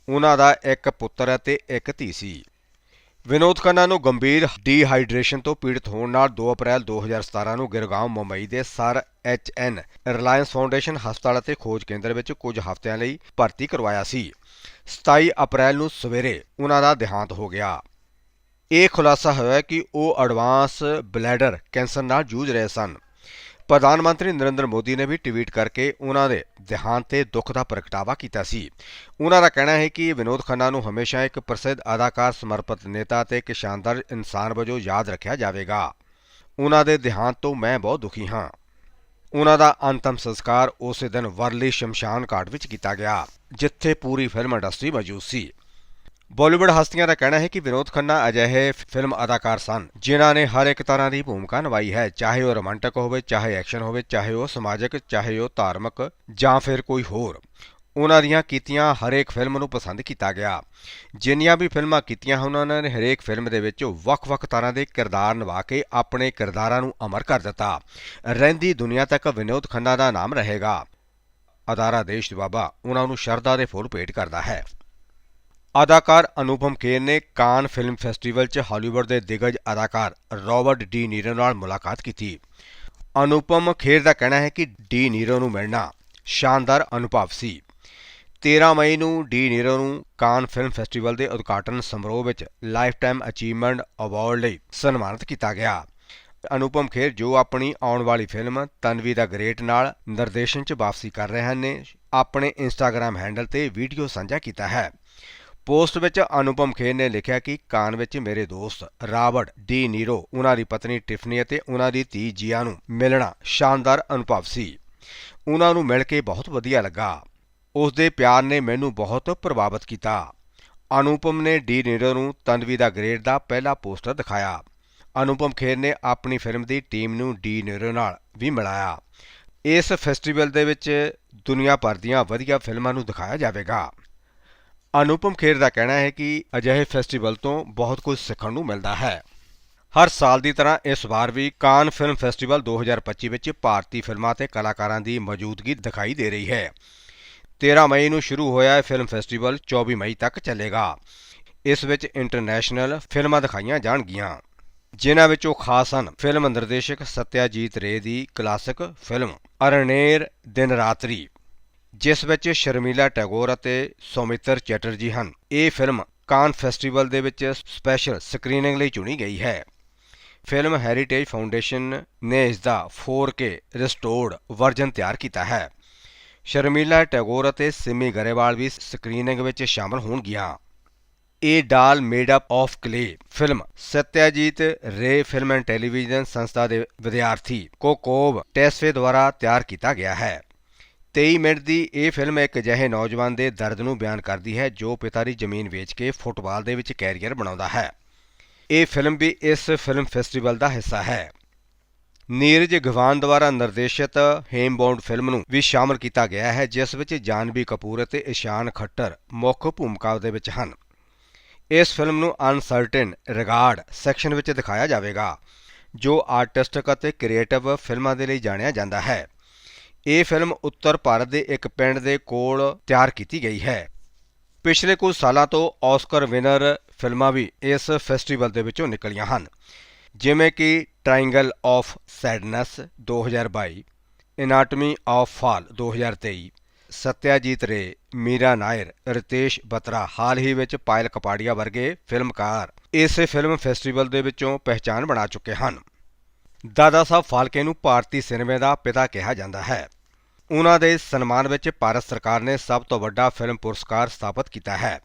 ਉਹਨਾਂ ਦਾ ਇੱਕ ਪੁੱਤਰ ਅਤੇ ਇੱਕ ਧੀ ਸੀ। ਵਿਨੋਦ ਖੰਨਾ ਨੂੰ ਗੰਭੀਰ ਡੀਹਾਈਡਰੇਸ਼ਨ ਤੋਂ ਪੀੜਤ ਹੋਣ ਨਾਲ 2 ਅਪ੍ਰੈਲ 2017 ਨੂੰ ਗਿਰਗਾਉਂ ਮੁੰਬਈ ਦੇ sir H N Reliance foundation ਹਸਪਤਾਲ ਅਤੇ ਖੋਜ ਕੇਂਦਰ ਵਿੱਚ ਕੁਝ ਹਫ਼ਤਿਆਂ ਲਈ ਭਰਤੀ ਕਰਵਾਇਆ ਸੀ। 27 ਅਪ੍ਰੈਲ ਨੂੰ ਸਵੇਰੇ ਉਹਨਾਂ ਦਾ ਦੇਹਾਂਤ ਹੋ ਗਿਆ। ਇਹ ਖੁਲਾਸਾ ਹੋਇਆ ਕਿ ਉਹ ਐਡਵਾਂਸ ਬਲੈਡਰ ਕੈਂਸਰ ਨਾਲ ਜੂਝ ਰਹੇ ਸਨ। ਪ੍ਰਧਾਨ ਮੰਤਰੀ ਨਰਿੰਦਰ ਮੋਦੀ ਨੇ ਵੀ ਟਵੀਟ ਕਰਕੇ ਉਹਨਾਂ ਦੇ ਦੇਹਾਂਤ ਤੇ ਦੁੱਖ ਦਾ ਪ੍ਰਗਟਾਵਾ ਕੀਤਾ ਸੀ। ਉਹਨਾਂ ਦਾ ਕਹਿਣਾ ਹੈ ਕਿ ਵਿਨੋਦ ਖੰਨਾ ਨੂੰ ਹਮੇਸ਼ਾ ਇੱਕ ਪ੍ਰਸਿੱਧ ਅਦਾਕਾਰ, ਸਮਰਪਿਤ ਨੇਤਾ ਅਤੇ ਇੱਕ ਸ਼ਾਨਦਾਰ ਇਨਸਾਨ ਵਜੋਂ ਯਾਦ ਰੱਖਿਆ ਜਾਵੇਗਾ। ਉਹਨਾਂ ਦੇ ਦੇਹਾਂਤ ਤੋਂ ਮੈਂ ਬਹੁਤ ਦੁਖੀ ਹਾਂ। ਉਹਨਾਂ ਦਾ ਅੰਤਮ ਸੰਸਕਾਰ ਉਸੇ ਦਿਨ ਵਰਲੀ ਸ਼ਮਸ਼ਾਨ ਘਾਟ ਵਿੱਚ ਕੀਤਾ ਗਿਆ, ਜਿੱਥੇ ਪੂਰੀ ਫਿਲਮ ਇੰਡਸਟਰੀ ਮੌਜੂਦ ਸੀ। ਬਾਲੀਵੁੱਡ ਹਸਤੀਆਂ ਦਾ ਕਹਿਣਾ ਹੈ ਕਿ ਵਿਨੋਦ ਖੰਨਾ ਅਜਿਹੇ ਫਿਲਮ ਅਦਾਕਾਰ ਸਨ, ਜਿਨ੍ਹਾਂ ਨੇ ਹਰ ਇੱਕ ਤਰ੍ਹਾਂ ਦੀ ਭੂਮਿਕਾ ਨਿਭਾਈ ਹੈ, ਚਾਹੇ ਉਹ ਰੋਮਾਂਟਿਕ ਹੋਵੇ, ਚਾਹੇ ਐਕਸ਼ਨ ਹੋਵੇ, ਚਾਹੇ ਉਹ ਸਮਾਜਿਕ, ਚਾਹੇ ਉਹ ਧਾਰਮਿਕ ਜਾਂ ਫਿਰ ਕੋਈ ਹੋਰ। ਉਹਨਾਂ ਦੀਆਂ ਕੀਤੀਆਂ ਹਰੇਕ ਫਿਲਮ ਨੂੰ ਪਸੰਦ ਕੀਤਾ ਗਿਆ। ਜਿੰਨੀਆਂ ਵੀ ਫਿਲਮਾਂ ਕੀਤੀਆਂ ਉਹਨਾਂ ਨੇ ਹਰੇਕ ਫਿਲਮ ਦੇ ਵਿੱਚ ਵੱਖ-ਵੱਖ ਤਰ੍ਹਾਂ ਦੇ ਕਿਰਦਾਰ ਨਿਭਾ ਕੇ ਆਪਣੇ ਕਿਰਦਾਰਾਂ ਨੂੰ ਅਮਰ ਕਰ ਦਿੱਤਾ। ਰਹਿੰਦੀ ਦੁਨੀਆ ਤੱਕ ਵਿਨੋਦ ਖੰਨਾ ਦਾ ਨਾਮ ਰਹੇਗਾ। ਅਦਾਰਾ ਦੇਸ਼ ਬਾਬਾ, ਉਹਨਾਂ ਨੂੰ ਸ਼ਰਧਾ ਦੇ ਫੁੱਲ ਭੇਟ ਕਰਦਾ ਹੈ। ਅਦਾਕਾਰ ਅਨੁਪਮ ਖੇਰ ਨੇ ਕਾਨ ਫਿਲਮ ਫੈਸਟੀਵਲ 'ਚ ਹਾਲੀਵੁੱਡ ਦੇ ਦਿਗਜ ਅਦਾਕਾਰ ਰਾਬਰਟ ਡੀ ਨੀਰੋ ਨਾਲ ਮੁਲਾਕਾਤ ਕੀਤੀ। ਅਨੁਪਮ ਖੇਰ ਦਾ ਕਹਿਣਾ ਹੈ ਕਿ ਡੀ ਨੀਰੋ ਨੂੰ ਮਿਲਣਾ ਸ਼ਾਨਦਾਰ ਅਨੁਭਵ ਸੀ। 13 ਮਈ ਨੂੰ ਡੀ ਨੀਰੋ ਨੂੰ ਕਾਨ ਫਿਲਮ ਫੈਸਟੀਵਲ ਦੇ ਉਦਘਾਟਨ ਸਮਾਰੋਹ ਵਿੱਚ ਲਾਈਫਟਾਈਮ ਅਚੀਵਮੈਂਟ ਅਵਾਰਡ ਲਈ ਸਨਮਾਨਿਤ ਕੀਤਾ ਗਿਆ। ਅਨੁਪਮ ਖੇਰ ਜੋ ਆਪਣੀ ਆਉਣ ਵਾਲੀ ਫਿਲਮ ਤਨਵੀ ਦਾ ਗ੍ਰੇਟ ਨਾਲ ਨਿਰਦੇਸ਼ਨ 'ਚ ਵਾਪਸੀ ਕਰ ਰਹੇ ਹਨ ਨੇ, ਆਪਣੇ ਇੰਸਟਾਗ੍ਰam ਹੈਂਡਲ ਤੇ ਵੀਡੀਓ ਸਾਂਝਾ ਕੀਤਾ ਹੈ। ਪੋਸਟ ਵਿੱਚ ਅਨੁਪਮ ਖੇਰ ਨੇ ਲਿਖਿਆ ਕਿ ਕਾਨ ਵਿੱਚ ਮੇਰੇ ਦੋਸਤ ਰਾਬਰਟ ਡੀ ਨੀਰੋ, ਉਹਨਾਂ ਦੀ ਪਤਨੀ ਟਿਫਨੀ ਅਤੇ ਉਹਨਾਂ ਦੀ ਧੀ ਜੀਆ ਨੂੰ ਮਿਲਣਾ ਸ਼ਾਨਦਾਰ ਅਨੁਭਵ ਸੀ। ਉਹਨਾਂ ਨੂੰ ਮਿਲ ਕੇ ਬਹੁਤ ਵਧੀਆ ਲੱਗਾ। ਉਸ ਦੇ ਪਿਆਰ ਨੇ ਮੈਨੂੰ ਬਹੁਤ ਪ੍ਰਭਾਵਿਤ ਕੀਤਾ। ਅਨੁਪਮ ਨੇ ਡੀ ਨੀਰੋ ਨੂੰ ਤਨਵੀ ਦਾ ਗ੍ਰੇਡ ਦਾ ਪਹਿਲਾ ਪੋਸਟਰ ਦਿਖਾਇਆ। ਅਨੁਪਮ ਖੇਰ ਨੇ ਆਪਣੀ ਫਿਲਮ ਦੀ ਟੀਮ ਨੂੰ ਡੀ ਨੀਰੋ ਨਾਲ ਵੀ ਮਿਲਾਇਆ। ਇਸ ਫੈਸਟੀਵਲ ਦੇ ਵਿੱਚ ਦੁਨੀਆ ਭਰ ਦੀਆਂ ਵਧੀਆ ਫਿਲਮਾਂ ਨੂੰ ਦਿਖਾਇਆ ਜਾਵੇਗਾ। ਅਨੁਪਮ ਖੇਰ ਦਾ ਕਹਿਣਾ ਹੈ ਕਿ ਅਜਿਹੇ ਫੈਸਟੀਵਲ ਤੋਂ ਬਹੁਤ ਕੁਝ ਸਿੱਖਣ ਨੂੰ ਮਿਲਦਾ ਹੈ। ਹਰ ਸਾਲ ਦੀ ਤਰ੍ਹਾਂ ਇਸ ਵਾਰ ਵੀ ਕਾਨ ਫਿਲਮ ਫੈਸਟੀਵਲ 2025 ਵਿੱਚ ਭਾਰਤੀ ਫਿਲਮਾਂ ਤੇ ਕਲਾਕਾਰਾਂ ਦੀ ਮੌਜੂਦਗੀ ਦਿਖਾਈ ਦੇ ਰਹੀ ਹੈ। 13 ਮਈ ਨੂੰ ਸ਼ੁਰੂ ਹੋਇਆ ਇਹ ਫਿਲਮ ਫੈਸਟੀਵਲ 24 ਮਈ ਤੱਕ ਚੱਲੇਗਾ। ਇਸ ਵਿੱਚ ਇੰਟਰਨੈਸ਼ਨਲ ਫਿਲਮਾਂ ਦਿਖਾਈਆਂ ਜਾਣਗੀਆਂ। ਜਿਨ੍ਹਾਂ ਵਿੱਚੋਂ ਖਾਸ ਹਨ। ਫਿਲਮ ਨਿਰਦੇਸ਼ਕ ਸਤਿਆਜੀਤ ਰੇ ਦੀ ਕਲਾਸਿਕ ਫਿਲਮ ਅਰਨੇਰ ਦਿਨ ਰਾਤਰੀ। ਜਿਸ ਵਿੱਚ ਸ਼ਰਮੀਲਾ ਟੈਗੋਰ ਅਤੇ ਸੌਮਿਤਰ ਚੈਟਰਜੀ ਹਨ। ਇਹ ਫਿਲਮ ਕਾਨ ਫੈਸਟੀਵਲ ਦੇ ਵਿੱਚ ਸਪੈਸ਼ਲ ਸਕਰੀਨਿੰਗ ਲਈ ਚੁਣੀ ਗਈ ਹੈ। ਫਿਲਮ ਹੈਰੀਟੇਜ ਫਾਊਂਡੇਸ਼ਨ ਨੇ ਇਸ ਦਾ 4K ਰਿਸਟੋਰਡ ਵਰਜ਼ਨ ਤਿਆਰ ਕੀਤਾ ਹੈ। ਸ਼ਰਮੀਲਾ ਟੈਗੋਰ ਅਤੇ ਸਿਮੀ ਗਰੇਵਾਲ ਵੀ ਸਕਰੀਨਿੰਗ ਵਿੱਚ ਸ਼ਾਮਲ ਹੋਣਗੀਆਂ। ਇਹ doll made up of clay film Satyajit Ray film and television ਸੰਸਥਾ ਦੇ ਵਿਦਿਆਰਥੀ ਕੋਕੋਵ ਟੈਸਵੇ ਦੁਆਰਾ ਤਿਆਰ ਕੀਤਾ ਗਿਆ ਹੈ। 23 ਮਿੰਟ ਦੀ ਇਹ ਫਿਲਮ ਇੱਕ ਅਜਿਹੇ ਨੌਜਵਾਨ ਦੇ ਦਰਦ ਨੂੰ ਬਿਆਨ ਕਰਦੀ ਹੈ ਜੋ ਪਿਤਾ ਦੀ ਜ਼ਮੀਨ ਵੇਚ ਕੇ ਫੁੱਟਬਾਲ ਦੇ ਵਿੱਚ ਕੈਰੀਅਰ ਬਣਾਉਂਦਾ ਹੈ। ਇਹ ਫਿਲਮ ਵੀ ਇਸ ਫਿਲਮ ਫੈਸਟੀਵਲ ਦਾ ਹਿੱਸਾ ਹੈ। ਨੀਰਜ ਗਵਾਨ ਦੁਆਰਾ ਨਿਰਦੇਸ਼ਿਤ ਹੇਮਬੌਂਡ ਫਿਲਮ ਨੂੰ ਵੀ ਸ਼ਾਮਲ ਕੀਤਾ ਗਿਆ ਹੈ, ਜਿਸ ਵਿੱਚ ਜਾਨਵੀ ਕਪੂਰ ਅਤੇ ਇਸ਼ਾਨ ਖੱਟਰ ਮੁੱਖ ਭੂਮਿਕਾ ਦੇ ਵਿੱਚ ਹਨ। ਇਸ ਫਿਲਮ ਨੂੰ ਅਨਸਰਟਨ ਰਿਗਾਰਡ ਸੈਕਸ਼ਨ ਵਿੱਚ ਦਿਖਾਇਆ ਜਾਵੇਗਾ, ਜੋ ਆਰਟਿਸਟਿਕ ਅਤੇ ਕ੍ਰੀਏਟਿਵ ਫਿਲਮਾਂ ਦੇ ਲਈ ਜਾਣਿਆ ਜਾਂਦਾ ਹੈ। ਇਹ ਫਿਲਮ ਉੱਤਰ ਭਾਰਤ ਦੇ ਇੱਕ ਪਿੰਡ ਦੇ ਕੋਲ ਤਿਆਰ ਕੀਤੀ ਗਈ ਹੈ। ਪਿਛਲੇ ਕੁਝ ਸਾਲਾਂ ਤੋਂ ਆਸਕਰ ਵਿਨਰ ਫਿਲਮਾਂ ਵੀ ਇਸ ਫੈਸਟੀਵਲ ਦੇ ਵਿੱਚੋਂ ਨਿਕਲੀਆਂ ਹਨ। ਜਿਵੇਂ ਕਿ Triangle of Sadness 2022 Anatomy of Fall 2023 Satyajit Ray, Mira Nair, Ritesh Batra ਹਾਲ ਹੀ ਵਿੱਚ ਪਾਇਲ ਕਪਾੜੀਆ ਵਰਗੇ ਫਿਲਮਕਾਰ ਇਸ ਫਿਲਮ ਫੈਸਟੀਵਲ ਦੇ ਵਿੱਚੋਂ ਪਹਿਚਾਨ ਬਣਾ ਚੁੱਕੇ ਹਨ। ਦਾਦਾ ਸਾਹਿਬ ਫਾਲਕੇ ਨੂੰ ਭਾਰਤੀ ਸਿਨੇਮੇ ਦਾ ਪਿਤਾ ਕਿਹਾ ਜਾਂਦਾ ਹੈ। ਉਹਨਾਂ ਦੇ ਸਨਮਾਨ ਵਿੱਚ ਭਾਰਤ ਸਰਕਾਰ ਨੇ ਸਭ ਤੋਂ ਵੱਡਾ ਫਿਲਮ ਪੁਰਸਕਾਰ ਸਥਾਪਿਤ ਕੀਤਾ ਹੈ।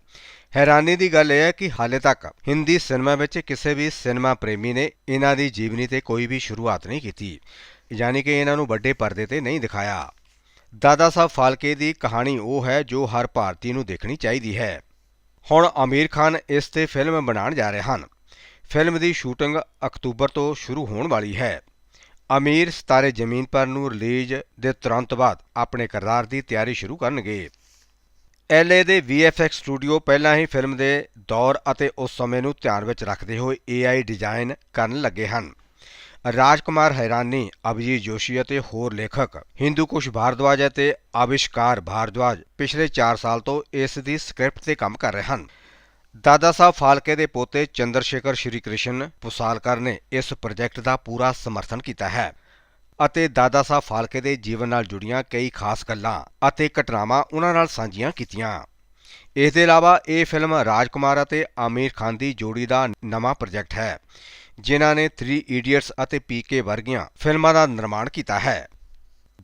ਹੈਰਾਨੀ ਦੀ ਗੱਲ ਇਹ ਹੈ ਕਿ ਹਾਲੇ ਤੱਕ ਹਿੰਦੀ ਸਿਨੇਮਾ ਵਿੱਚ ਕਿਸੇ ਵੀ ਸਿਨੇਮਾ ਪ੍ਰੇਮੀ ਨੇ ਇਹਨਾਂ ਦੀ ਜੀਵਨੀ ਤੇ ਕੋਈ ਵੀ ਸ਼ੁਰੂਆਤ ਨਹੀਂ ਕੀਤੀ, ਯਾਨੀ ਕਿ ਇਹਨਾਂ ਨੂੰ ਵੱਡੇ ਪਰਦੇ ਤੇ ਨਹੀਂ ਦਿਖਾਇਆ। ਦਾਦਾ ਸਾਹਿਬ ਫਾਲਕੇ ਦੀ ਕਹਾਣੀ ਉਹ ਹੈ ਜੋ ਹਰ ਭਾਰਤੀ ਨੂੰ ਦੇਖਣੀ ਚਾਹੀਦੀ ਹੈ। ਹੁਣ ਆਮੀਰ ਖਾਨ ਇਸ ਤੇ ਫਿਲਮ ਬਣਾਉਣ ਜਾ ਰਹੇ ਹਨ। ਫਿਲਮ ਦੀ ਸ਼ੂਟਿੰਗ ਅਕਤੂਬਰ ਤੋਂ ਸ਼ੁਰੂ ਹੋਣ ਵਾਲੀ ਹੈ। ਅਮੀਰ ਸਤਾਰੇ ਜ਼ਮੀਨ ਪਰ ਨੂੰ ਰਿਲੀਜ਼ ਦੇ ਤੁਰੰਤ ਬਾਅਦ ਆਪਣੇ ਕਿਰਦਾਰ ਦੀ ਤਿਆਰੀ ਸ਼ੁਰੂ ਕਰਨਗੇ। ਐਲਏ ਦੇ VFX ਸਟੂਡੀਓ ਪਹਿਲਾਂ ਹੀ ਫਿਲਮ ਦੇ ਦੌਰ ਅਤੇ ਉਸ ਸਮੇਂ ਨੂੰ ਧਿਆਨ ਵਿੱਚ ਰੱਖਦੇ ਹੋਏ AI ਡਿਜ਼ਾਈਨ ਕਰਨ ਲੱਗੇ ਹਨ। ਰਾਜਕੁਮਾਰ ਹੈਰਾਨੀ, ਅਭਜੀਤ ਜੋਸ਼ੀ ਅਤੇ ਹੋਰ ਲੇਖਕ ਹਿੰਦੂ ਕੁਸ਼ ਭਾਰਦਵਾਜ ਅਤੇ ਆਵਿਸ਼ਕਾਰ ਭਾਰਦਵਾਜ ਪਿਛਲੇ 4 ਸਾਲ ਤੋਂ ਇਸ ਦੀ ਸਕ੍ਰਿਪਟ ਤੇ ਕੰਮ ਕਰ ਰਹੇ ਹਨ। ਦਾਦਾ ਸਾਹਿਬ ਫਾਲਕੇ ਦੇ ਪੋਤੇ ਚੰਦਰ ਸ਼ੇਖਰ ਸ਼੍ਰੀ ਕ੍ਰਿਸ਼ਨ ਪੁਸਾਲਕਰ ਨੇ ਇਸ ਪ੍ਰੋਜੈਕਟ ਦਾ ਪੂਰਾ ਸਮਰਥਨ ਕੀਤਾ ਹੈ ਅਤੇ ਦਾਦਾ ਸਾਹਿਬ ਫਾਲਕੇ ਦੇ ਜੀਵਨ ਨਾਲ ਜੁੜੀਆਂ ਕਈ ਖਾਸ ਗੱਲਾਂ ਅਤੇ ਘਟਨਾਵਾਂ ਉਹਨਾਂ ਨਾਲ ਸਾਂਝੀਆਂ ਕੀਤੀਆਂ। ਇਸ ਦੇ ਇਲਾਵਾ ਇਹ ਫਿਲਮ ਰਾਜਕੁਮਾਰ ਅਤੇ ਆਮੀਰ ਖਾਨ ਦੀ ਜੋੜੀ ਦਾ ਨਵਾਂ ਪ੍ਰੋਜੈਕਟ ਹੈ, ਜਿਨ੍ਹਾਂ ਨੇ 3 ਇਡੀਅਟਸ ਅਤੇ ਪੀਕੇ ਵਰਗੀਆਂ ਫਿਲਮਾਂ ਦਾ ਨਿਰਮਾਣ ਕੀਤਾ ਹੈ।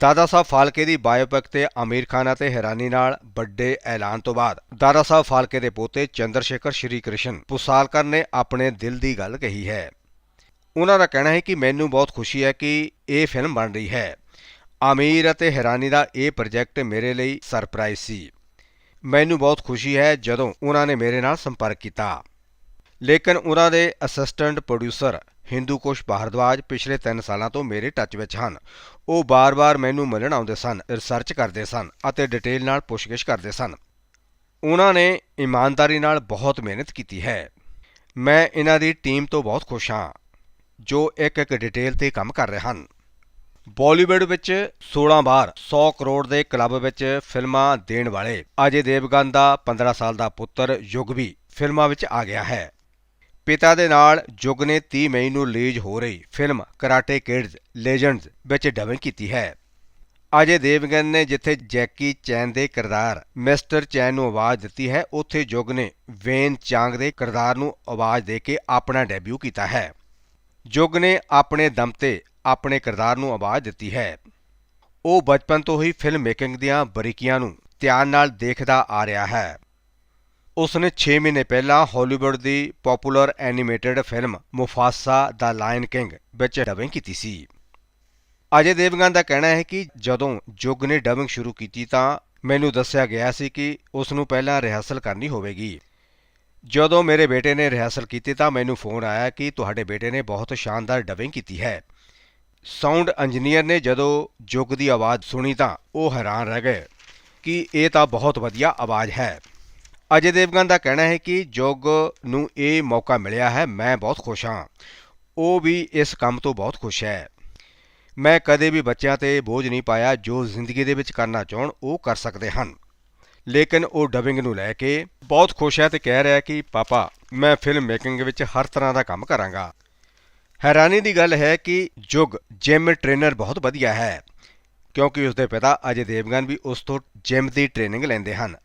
ਦਾਦਾ ਸਾਹਿਬ ਫਾਲਕੇ ਦੀ ਬਾਇਓਪਿਕ ਤੇ ਆਮੀਰ ਖਾਨ ਅਤੇ ਹੈਰਾਨੀ ਨਾਲ ਵੱਡੇ ਐਲਾਨ ਤੋਂ ਬਾਅਦ ਦਾਦਾ ਸਾਹਿਬ ਫਾਲਕੇ ਦੇ ਪੋਤੇ ਚੰਦਰ ਸ਼ੇਖਰ ਸ਼੍ਰੀ ਕ੍ਰਿਸ਼ਨ ਪੁਸਾਲਕਰ ਨੇ ਆਪਣੇ ਦਿਲ ਦੀ ਗੱਲ ਕਹੀ ਹੈ। ਉਹਨਾਂ ਦਾ ਕਹਿਣਾ ਹੈ ਕਿ ਮੈਨੂੰ ਬਹੁਤ ਖੁਸ਼ੀ ਹੈ ਕਿ ਇਹ ਫਿਲਮ ਬਣ ਰਹੀ ਹੈ। ਆਮੀਰ ਅਤੇ ਹੈਰਾਨੀ ਦਾ ਇਹ ਪ੍ਰੋਜੈਕਟ ਮੇਰੇ ਲਈ ਸਰਪ੍ਰਾਈਜ਼ ਸੀ। ਮੈਨੂੰ ਬਹੁਤ ਖੁਸ਼ੀ ਹੈ ਜਦੋਂ ਉਹਨਾਂ ਨੇ ਮੇਰੇ ਨਾਲ ਸੰਪਰਕ ਕੀਤਾ। ਲੇਕਿਨ ਉਹਨਾਂ ਦੇ ਅਸਿਸਟੈਂਟ ਪ੍ਰੋਡਿਊਸਰ ਹਿੰਦੂ ਕੁਸ਼ ਭਾਰਦਵਾਜ ਪਿਛਲੇ 3 ਸਾਲਾਂ ਤੋਂ ਮੇਰੇ ਟੱਚ ਵਿੱਚ ਹਨ। ਉਹ ਬਾਰ-ਬਾਰ ਮੈਨੂੰ ਮਿਲਣ ਆਉਂਦੇ ਸਨ ਰਿਸਰਚ ਕਰਦੇ ਸਨ ਅਤੇ ਡਿਟੇਲ ਨਾਲ ਪੁੱਛਗਿੱਛ ਕਰਦੇ ਸਨ। ਉਹਨਾਂ ਨੇ ਇਮਾਨਦਾਰੀ ਨਾਲ ਬਹੁਤ ਮਿਹਨਤ ਕੀਤੀ ਹੈ। ਮੈਂ ਇਹਨਾਂ ਦੀ ਟੀਮ ਤੋਂ ਬਹੁਤ ਖੁਸ਼ ਹਾਂ, ਜੋ ਇੱਕ ਇੱਕ ਡਿਟੇਲ ਤੇ ਕੰਮ ਕਰ ਰਹੇ ਹਨ। ਬਾਲੀਵੁੱਡ ਵਿੱਚ 16 ਵਾਰ 100 ਕਰੋੜ ਦੇ ਕਲੱਬ ਵਿੱਚ ਫਿਲਮਾਂ ਦੇਣ ਵਾਲੇ ਅਜੇ ਦੇਵਗਨ ਦਾ 15 ਸਾਲ ਦਾ ਪੁੱਤਰ ਯੁਗਵੀ ਫਿਲਮਾਂ ਵਿੱਚ ਆ ਗਿਆ ਹੈ। ਪਿਤਾ ਦੇ ਨਾਲ ਜੁਗ ਨੇ 30 ਮਈ ਨੂੰ ਰਿਲੀਜ਼ ਹੋ ਰਹੀ ਫਿਲਮ ਕਰਾਟੇ ਕਿਡਜ਼ ਲੈਜੈਂਡਸ ਵਿੱਚ ਡਬਿੰਗ ਕੀਤੀ ਹੈ। ਅਜੇ ਦੇਵਗਨ ਨੇ ਜਿੱਥੇ ਜੈਕੀ ਚੈਨ ਦੇ ਕਿਰਦਾਰ ਮਿਸਟਰ ਚੈਨ ਨੂੰ ਆਵਾਜ਼ ਦਿੱਤੀ ਹੈ, ਉੱਥੇ ਜੁਗ ਨੇ ਵੇਨ ਚਾਂਗ ਦੇ ਕਿਰਦਾਰ ਨੂੰ ਆਵਾਜ਼ ਦੇ ਕੇ ਆਪਣਾ ਡੈਬਿਊ ਕੀਤਾ ਹੈ। ਜੁਗ ਨੇ ਆਪਣੇ ਦਮ ਤੇ ਆਪਣੇ ਕਿਰਦਾਰ ਨੂੰ ਆਵਾਜ਼ ਦਿੱਤੀ ਹੈ। ਉਹ ਬਚਪਨ ਤੋਂ ਹੀ ਫਿਲਮ ਮੇਕਿੰਗ ਦੀਆਂ ਬਰੀਕੀਆਂ ਨੂੰ ਧਿਆਨ ਨਾਲ ਦੇਖਦਾ ਆ ਰਿਹਾ ਹੈ। ਉਸ ਨੇ 6 ਮਹੀਨੇ ਪਹਿਲਾਂ Hollywood the popular animated film Mufasa the lion king ਵਿੱਚ ਡਬਿੰਗ ਕੀਤੀ ਸੀ। ਅਜੇ ਦੇਵਗਨ ਦਾ ਕਹਿਣਾ ਹੈ ਕਿ ਜਦੋਂ ਜੁਗ ਨੇ ਡਬਿੰਗ ਸ਼ੁਰੂ ਕੀਤੀ ਤਾਂ ਮੈਨੂੰ ਦੱਸਿਆ ਗਿਆ ਸੀ ਕਿ ਉਸ ਨੂੰ ਪਹਿਲਾਂ ਰਿਹਰਸਲ ਕਰਨੀ ਹੋਵੇਗੀ। ਜਦੋਂ ਮੇਰੇ ਬੇਟੇ ਨੇ ਰਿਹਰਸਲ ਕੀਤੀ ਤਾਂ ਮੈਨੂੰ ਫੋਨ ਆਇਆ ਕਿ ਤੁਹਾਡੇ ਬੇਟੇ ਨੇ ਬਹੁਤ ਸ਼ਾਨਦਾਰ ਡਬਿੰਗ ਕੀਤੀ ਹੈ। ਸਾਊਂਡ ਇੰਜੀਨੀਅਰ ਨੇ ਜਦੋਂ ਜੁਗ ਦੀ ਆਵਾਜ਼ ਸੁਣੀ ਤਾਂ ਉਹ ਹੈਰਾਨ ਰਹਿ ਗਏ ਕਿ ਇਹ ਤਾਂ ਬਹੁਤ ਵਧੀਆ ਆਵਾਜ਼ ਹੈ। ਅਜੇ ਦੇਵਗਨ ਦਾ ਕਹਿਣਾ ਹੈ ਕਿ ਜੁਗ ਨੂੰ ਇਹ ਮੌਕਾ ਮਿਲਿਆ ਹੈ, ਮੈਂ ਬਹੁਤ ਖੁਸ਼ ਹਾਂ। ਉਹ ਵੀ ਇਸ ਕੰਮ ਤੋਂ ਬਹੁਤ ਖੁਸ਼ ਹੈ। ਮੈਂ ਕਦੇ ਵੀ ਬੱਚਿਆਂ ਤੇ ਬੋਝ ਨਹੀਂ ਪਾਇਆ, ਜੋ ਜ਼ਿੰਦਗੀ ਦੇ ਵਿੱਚ ਕਰਨਾ ਚਾਹਣ, ਉਹ ਕਰ ਸਕਦੇ ਹਨ। ਲੇਕਿਨ ਉਹ ਡਬਿੰਗ ਨੂੰ ਲੈ ਕੇ ਬਹੁਤ ਖੁਸ਼ ਹੈ ਤੇ ਕਹਿ ਰਿਹਾ ਕਿ, ਪਾਪਾ, ਮੈਂ ਫਿਲਮ ਮੇਕਿੰਗ ਵਿੱਚ ਹਰ ਤਰ੍ਹਾਂ ਦਾ ਕੰਮ ਕਰਾਂਗਾ। ਹੈਰਾਨੀ ਦੀ ਗੱਲ ਹੈ ਕਿ ਜੁਗ ਜਿਮ ਟ੍ਰੇਨਰ ਬਹੁਤ ਵਧੀਆ ਹੈ, ਕਿਉਂਕਿ ਉਸਦੇ ਪਿਤਾ ਅਜੇ ਦੇਵਗਨ ਵੀ ਉਸ ਤੋਂ ਜਿਮ ਦੀ ਟ੍ਰੇਨਿੰਗ ਲੈਂਦੇ ਹਨ।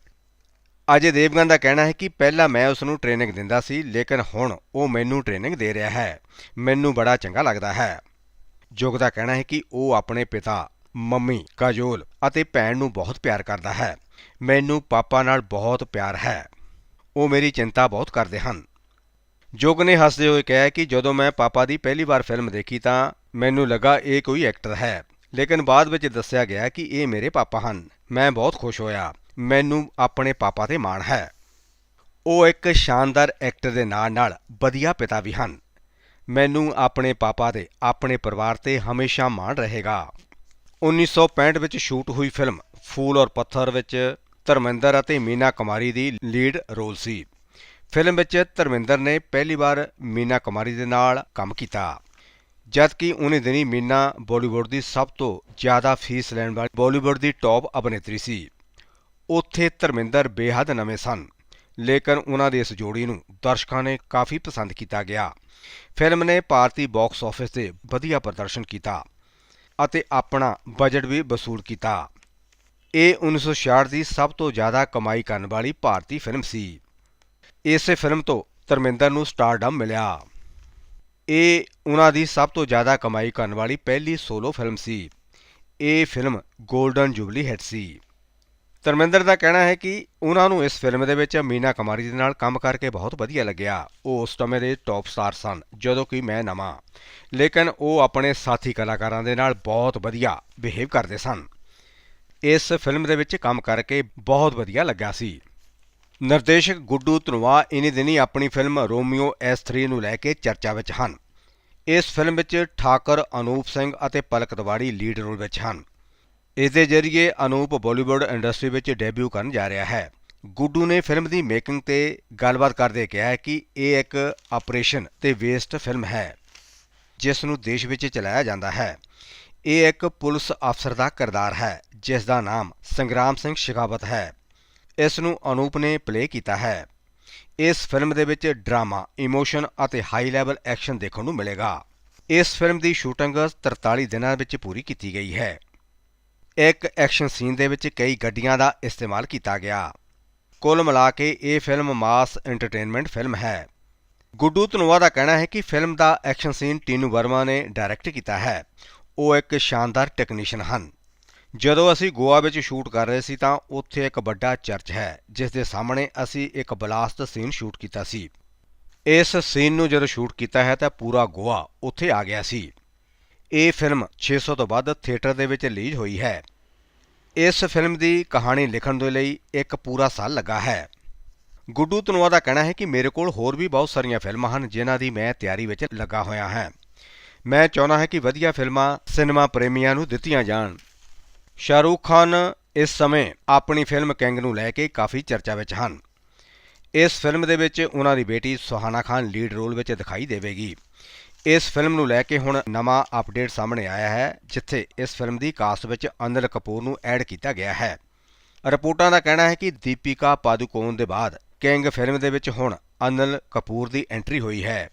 ਅਜੇ ਦੇਵਗਨ ਦਾ ਕਹਿਣਾ ਹੈ ਕਿ ਪਹਿਲਾਂ ਮੈਂ ਉਸ ਨੂੰ ਟ੍ਰੇਨਿੰਗ ਦਿੰਦਾ ਸੀ, ਲੇਕਿਨ ਹੁਣ ਉਹ ਮੈਨੂੰ ਟ੍ਰੇਨਿੰਗ ਦੇ ਰਿਹਾ ਹੈ। ਮੈਨੂੰ ਬੜਾ ਚੰਗਾ ਲੱਗਦਾ ਹੈ। ਜੁਗ ਦਾ ਕਹਿਣਾ ਹੈ ਕਿ ਉਹ ਆਪਣੇ ਪਿਤਾ, ਮੰਮੀ, ਕਾਜੋਲ ਅਤੇ ਭੈਣ ਨੂੰ ਬਹੁਤ ਪਿਆਰ ਕਰਦਾ ਹੈ। ਮੈਨੂੰ ਪਾਪਾ ਨਾਲ ਬਹੁਤ ਪਿਆਰ ਹੈ। ਉਹ ਮੇਰੀ ਚਿੰਤਾ ਬਹੁਤ ਕਰਦੇ ਹਨ। ਜੁਗ ਨੇ ਹੱਸਦੇ ਹੋਏ ਕਿਹਾ ਕਿ ਜਦੋਂ ਮੈਂ ਪਾਪਾ ਦੀ ਪਹਿਲੀ ਵਾਰ ਫਿਲਮ ਦੇਖੀ ਤਾਂ ਮੈਨੂੰ ਲੱਗਾ ਇਹ ਕੋਈ ਐਕਟਰ ਹੈ। ਲੇਕਿਨ ਬਾਅਦ ਵਿੱਚ ਦੱਸਿਆ ਗਿਆ ਕਿ ਇਹ ਮੇਰੇ ਪਾਪਾ ਹਨ। ਮੈਂ ਬਹੁਤ ਖੁਸ਼ ਹੋਇਆ। ਮੈਨੂੰ ਆਪਣੇ ਪਾਪਾ ਤੇ ਮਾਣ ਹੈ। ਉਹ ਇੱਕ ਸ਼ਾਨਦਾਰ ਐਕਟਰ ਦੇ ਨਾਲ ਨਾਲ ਵਧੀਆ ਪਿਤਾ ਵੀ ਹਨ। ਮੈਨੂੰ ਆਪਣੇ ਪਾਪਾ ਤੇ ਆਪਣੇ ਪਰਿਵਾਰ ਤੇ ਹਮੇਸ਼ਾ ਮਾਣ ਰਹੇਗਾ। 1965 ਵਿੱਚ ਸ਼ੂਟ ਹੋਈ ਫਿਲਮ ਫੂਲ ਔਰ ਪੱਥਰ ਵਿੱਚ ਧਰਮਿੰਦਰ ਅਤੇ ਮੀਨਾ ਕੁਮਾਰੀ ਦੀ ਲੀਡ ਰੋਲ ਸੀ। ਫਿਲਮ ਵਿੱਚ ਧਰਮਿੰਦਰ ਨੇ ਪਹਿਲੀ ਵਾਰ ਮੀਨਾ ਕੁਮਾਰੀ ਦੇ ਨਾਲ ਕੰਮ ਕੀਤਾ। ਜਦਕਿ ਉਹਨੇ ਦਿਨੀ ਮੀਨਾ ਬਾਲੀਵੁੱਡ ਦੀ ਸਭ ਤੋਂ ਜ਼ਿਆਦਾ ਫੀਸ ਲੈਣ ਵਾਲੀ ਬਾਲੀਵੁੱਡ ਦੀ ਟੌਪ ਅਭਿਨੇਤਰੀ ਸੀ। ਉੱਥੇ ਧਰਮਿੰਦਰ ਬੇਹੱਦ ਨਵੇਂ ਸਨ, ਲੇਕਿਨ ਉਹਨਾਂ ਦੀ ਇਸ ਜੋੜੀ ਨੂੰ ਦਰਸ਼ਕਾਂ ਨੇ ਕਾਫੀ ਪਸੰਦ ਕੀਤਾ ਗਿਆ। ਫਿਲਮ ਨੇ ਭਾਰਤੀ ਬਾਕਸ ਆਫਿਸ ਤੇ ਵਧੀਆ ਪ੍ਰਦਰਸ਼ਨ ਕੀਤਾ ਅਤੇ ਆਪਣਾ ਬਜਟ ਵੀ ਵਸੂਲ ਕੀਤਾ। ਇਹ 1966 ਦੀ ਸਭ ਤੋਂ ਜ਼ਿਆਦਾ ਕਮਾਈ ਕਰਨ ਵਾਲੀ ਭਾਰਤੀ ਫਿਲਮ ਸੀ। ਇਸੇ ਫਿਲਮ ਤੋਂ ਧਰਮਿੰਦਰ ਨੂੰ ਸਟਾਰਡਮ ਮਿਲਿਆ। ਇਹ ਉਹਨਾਂ ਦੀ ਸਭ ਤੋਂ ਜ਼ਿਆਦਾ ਕਮਾਈ ਕਰਨ ਵਾਲੀ ਪਹਿਲੀ ਸੋਲੋ ਫਿਲਮ ਸੀ। ਇਹ ਫਿਲਮ 골ਡਨ ਜੁਬਲੀ ਹਿੱਟ ਸੀ। ਧਰਮਿੰਦਰ ਦਾ ਕਹਿਣਾ ਹੈ ਕਿ ਉਹਨਾਂ ਨੂੰ ਇਸ ਫਿਲਮ ਦੇ ਵਿੱਚ ਮੀਨਾ ਕੁਮਾਰੀ ਦੇ ਨਾਲ ਕੰਮ ਕਰਕੇ ਬਹੁਤ ਵਧੀਆ ਲੱਗਿਆ। ਉਹ ਉਸ ਸਮੇਂ ਦੇ ਟੌਪ ਸਟਾਰ ਸਨ, ਜਦੋਂ ਕਿ ਮੈਂ ਨਵਾਂ। ਲੇਕਿਨ ਉਹ ਆਪਣੇ ਸਾਥੀ ਕਲਾਕਾਰਾਂ ਦੇ ਨਾਲ ਬਹੁਤ ਵਧੀਆ ਬਿਹੇਵ ਕਰਦੇ ਸਨ। ਇਸ ਫਿਲਮ ਦੇ ਵਿੱਚ ਕੰਮ ਕਰਕੇ ਬਹੁਤ ਵਧੀਆ ਲੱਗਾ ਸੀ। ਨਿਰਦੇਸ਼ਕ ਗੁੱਡੂ ਧਨਵਾ ਇਨੀ ਦਿਨੀ ਆਪਣੀ ਫਿਲਮ ਰੋਮੀਓ S3 ਨੂੰ ਲੈ ਕੇ ਚਰਚਾ ਵਿੱਚ ਹਨ। ਇਸ ਫਿਲਮ ਵਿੱਚ ਠਾਕਰ, ਅਨੂਪ ਸਿੰਘ ਅਤੇ ਪਲਕ ਤਿਵਾੜੀ ਲੀਡ ਰੋਲ ਵਿੱਚ ਹਨ। ਇਸ ਦੇ ਜ਼ਰੀਏ ਅਨੂਪ ਬਾਲੀਵੁੱਡ ਇੰਡਸਟਰੀ ਵਿੱਚ ਡੈਬਿਊ ਕਰਨ ਜਾ ਰਿਹਾ ਹੈ। ਗੁੱਡੂ ਨੇ ਫਿਲਮ ਦੀ ਮੇਕਿੰਗ ਤੇ ਗੱਲਬਾਤ ਕਰਦੇ ਕਿਹਾ ਕਿ ਇਹ ਇੱਕ ਆਪਰੇਸ਼ਨ ਤੇ ਵੇਸਟ ਫਿਲਮ ਹੈ, ਜਿਸ ਨੂੰ ਦੇਸ਼ ਵਿੱਚ ਚਲਾਇਆ ਜਾਂਦਾ ਹੈ। ਇਹ ਇੱਕ ਪੁਲਿਸ ਅਫਸਰ ਦਾ ਕਿਰਦਾਰ ਹੈ, ਜਿਸ ਦਾ ਨਾਮ ਸੰਗਰਾਮ ਸਿੰਘ ਸ਼ਿਕਾਵਤ ਹੈ। ਇਸ ਨੂੰ ਅਨੂਪ ਨੇ ਪਲੇ ਕੀਤਾ ਹੈ। ਇਸ ਫਿਲਮ ਦੇ ਵਿੱਚ ਡਰਾਮਾ ਇਮੋਸ਼ਨ ਅਤੇ ਹਾਈ ਲੈਵਲ ਐਕਸ਼ਨ ਦੇਖਣ ਨੂੰ ਮਿਲੇਗਾ। ਇਸ ਫਿਲਮ ਦੀ ਸ਼ੂਟਿੰਗ 43 ਦਿਨਾਂ ਵਿੱਚ ਪੂਰੀ ਕੀਤੀ ਗਈ ਹੈ। ਇੱਕ ਐਕਸ਼ਨ ਸੀਨ ਦੇ ਵਿੱਚ ਕਈ ਗੱਡੀਆਂ ਦਾ ਇਸਤੇਮਾਲ ਕੀਤਾ ਗਿਆ। ਕੁੱਲ ਮਿਲਾ ਕੇ ਇਹ ਫਿਲਮ ਮਾਸ ਐਂਟਰਟੇਨਮੈਂਟ ਫਿਲਮ ਹੈ। ਗੁੱਡੂ ਧਨੋਆ ਦਾ ਕਹਿਣਾ ਹੈ ਕਿ ਫਿਲਮ ਦਾ ਐਕਸ਼ਨ ਸੀਨ ਟੀਨੂ ਵਰਮਾ ਨੇ ਡਾਇਰੈਕਟ ਕੀਤਾ ਹੈ। ਉਹ ਇੱਕ ਸ਼ਾਨਦਾਰ ਟੈਕਨੀਸ਼ੀਅਨ ਹਨ। ਜਦੋਂ ਅਸੀਂ ਗੋਆ ਵਿੱਚ ਸ਼ੂਟ ਕਰ ਰਹੇ ਸੀ ਤਾਂ ਉੱਥੇ ਇੱਕ ਵੱਡਾ ਚਰਚ ਹੈ, ਜਿਸ ਦੇ ਸਾਹਮਣੇ ਅਸੀਂ ਇੱਕ ਬਲਾਸਟ ਸੀਨ ਸ਼ੂਟ ਕੀਤਾ ਸੀ। ਇਸ ਸੀਨ ਨੂੰ ਜਦੋਂ ਸ਼ੂਟ ਕੀਤਾ ਹੈ ਤਾਂ ਪੂਰਾ ਗੋਆ ਉੱਥੇ ਆ ਗਿਆ ਸੀ। ਇਹ ਫਿਲਮ 600 ਤੋਂ ਵੱਧ ਥੀਏਟਰ ਦੇ ਵਿੱਚ ਰਿਲੀਜ਼ ਹੋਈ ਹੈ। ਇਸ ਫਿਲਮ ਦੀ ਕਹਾਣੀ ਲਿਖਣ ਦੇ ਲਈ ਇੱਕ ਪੂਰਾ ਸਾਲ ਲੱਗਾ ਹੈ। ਗੁੱਡੂ ਧਨੋਆ ਦਾ ਕਹਿਣਾ ਹੈ ਕਿ ਮੇਰੇ ਕੋਲ ਹੋਰ ਵੀ ਬਹੁਤ ਸਾਰੀਆਂ ਫਿਲਮਾਂ ਹਨ, ਜਿਨ੍ਹਾਂ ਦੀ ਮੈਂ ਤਿਆਰੀ ਵਿੱਚ ਲੱਗਾ ਹੋਇਆ ਹਾਂ। ਮੈਂ ਚਾਹੁੰਦਾ ਹਾਂ ਕਿ ਵਧੀਆ ਫਿਲਮਾਂ ਸਿਨੇਮਾ ਪ੍ਰੇਮੀਆਂ ਨੂੰ ਦਿੱਤੀਆਂ ਜਾਣ। ਸ਼ਾਹਰੂਖ ਖਾਨ ਇਸ ਸਮੇਂ ਆਪਣੀ ਫਿਲਮ ਕਿੰਗ ਨੂੰ ਲੈ ਕੇ ਕਾਫੀ ਚਰਚਾ ਵਿੱਚ ਹਨ। ਇਸ ਫਿਲਮ ਦੇ ਵਿੱਚ ਉਹਨਾਂ ਦੀ ਬੇਟੀ ਸੁਹਾਨਾ ਖਾਨ ਲੀਡ ਰੋਲ ਵਿੱਚ ਦਿਖਾਈ ਦੇਵੇਗੀ। ਇਸ ਫਿਲਮ ਨੂੰ ਲੈ ਕੇ ਹੁਣ ਨਵਾਂ ਅਪਡੇਟ ਸਾਹਮਣੇ ਆਇਆ ਹੈ, ਜਿੱਥੇ ਇਸ ਫਿਲਮ ਦੀ ਕਾਸਟ ਵਿੱਚ ਅਨਿਲ ਕਪੂਰ ਨੂੰ ਐਡ ਕੀਤਾ ਗਿਆ ਹੈ। ਰਿਪੋਰਟਾਂ ਦਾ ਕਹਿਣਾ ਹੈ ਕਿ ਦੀਪਿਕਾ ਪਾਦੂਕੋਣ ਦੇ ਬਾਅਦ ਕਿੰਗ ਫਿਲਮ ਦੇ ਵਿੱਚ ਹੁਣ ਅਨਿਲ ਕਪੂਰ ਦੀ ਐਂਟਰੀ ਹੋਈ ਹੈ।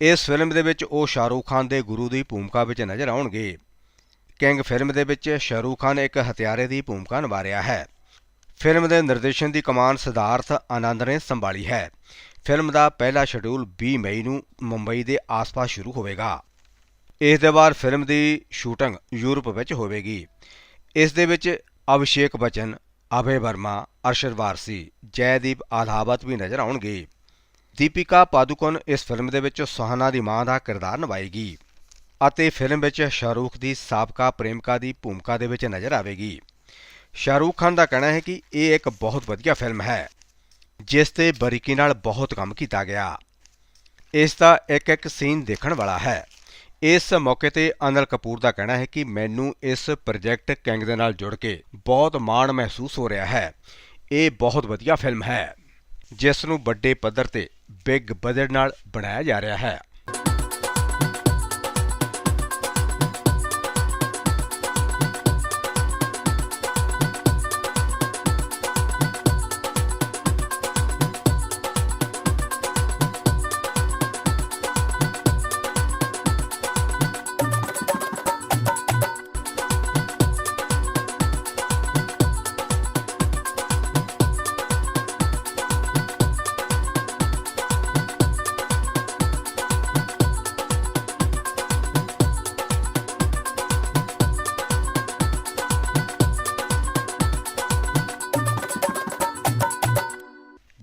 ਇਸ ਫਿਲਮ ਦੇ ਵਿੱਚ ਉਹ ਸ਼ਾਹਰੂਖ ਖਾਨ ਦੇ ਗੁਰੂ ਦੀ ਭੂਮਿਕਾ ਵਿੱਚ ਨਜ਼ਰ ਆਉਣਗੇ। ਕਿੰਗ ਫਿਲਮ ਦੇ ਵਿੱਚ ਸ਼ਾਹਰੂਖ ਖਾਨ ਇੱਕ ਹਥਿਆਰੇ ਦੀ ਭੂਮਿਕਾ ਨਿਭਾ ਰਿਹਾ ਹੈ। ਫਿਲਮ ਦੇ ਨਿਰਦੇਸ਼ਨ ਦੀ ਕਮਾਨ ਸਿਧਾਰਥ ਆਨੰਦ ਨੇ ਸੰਭਾਲੀ ਹੈ। ਫਿਲਮ ਦਾ ਪਹਿਲਾ ਸ਼ਡਿਊਲ 20 ਮਈ ਨੂੰ ਮੁੰਬਈ ਦੇ ਆਸ-ਪਾਸ ਸ਼ੁਰੂ ਹੋਵੇਗਾ। ਇਸ ਦੇ ਬਾਅਦ ਫਿਲਮ ਦੀ ਸ਼ੂਟਿੰਗ ਯੂਰਪ ਵਿੱਚ ਹੋਵੇਗੀ। ਇਸ ਦੇ ਵਿੱਚ ਅਭਿਸ਼ੇਕ ਬਚਨ, ਅਭੇ ਵਰਮਾ, ਅਰਸ਼ਦ ਵਾਰਸੀ, ਜੈਦੀਪ ਆਲਾਵਤ ਵੀ ਨਜ਼ਰ ਆਉਣਗੇ। ਦੀਪਿਕਾ ਪਾਦੂਕੋਨ ਇਸ ਫਿਲਮ ਦੇ ਵਿੱਚ ਸੁਹਾਨਾ ਦੀ ਮਾਂ ਦਾ ਕਿਰਦਾਰ ਨਿਭਾਏਗੀ ਅਤੇ ਫਿਲਮ ਵਿੱਚ ਸ਼ਾਹਰੂਖ ਦੀ ਸਾਬਕਾ ਪ੍ਰੇਮਿਕਾ ਦੀ ਭੂਮਿਕਾ ਦੇ ਵਿੱਚ ਨਜ਼ਰ ਆਵੇਗੀ। ਸ਼ਾਹਰੂਖ ਖਾਨ ਦਾ ਕਹਿਣਾ ਹੈ ਕਿ ਇਹ ਇੱਕ ਬਹੁਤ ਵਧੀਆ ਫਿਲਮ ਹੈ। ਜਿਸ ਤੇ ਬਰੀਕੀ ਨਾਲ ਬਹੁਤ ਕੰਮ ਕੀਤਾ ਗਿਆ। ਇਸ ਦਾ ਇੱਕ ਇੱਕ ਸੀਨ ਦੇਖਣ ਵਾਲਾ ਹੈ। ਇਸ ਮੌਕੇ ਤੇ ਅਨਿਲ ਕਪੂਰ ਦਾ ਕਹਿਣਾ ਹੈ ਕਿ ਮੈਨੂੰ ਇਸ ਪ੍ਰੋਜੈਕਟ ਕਿੰਗ ਦੇ ਨਾਲ ਜੁੜ ਕੇ ਬਹੁਤ ਮਾਣ ਮਹਿਸੂਸ ਹੋ ਰਿਹਾ ਹੈ। ਇਹ ਬਹੁਤ ਵਧੀਆ ਫਿਲਮ ਹੈ, ਜਿਸ ਨੂੰ ਵੱਡੇ ਪੱਧਰ ਤੇ ਬਿਗ ਬਜਟ ਨਾਲ ਬਣਾਇਆ ਜਾ ਰਿਹਾ ਹੈ।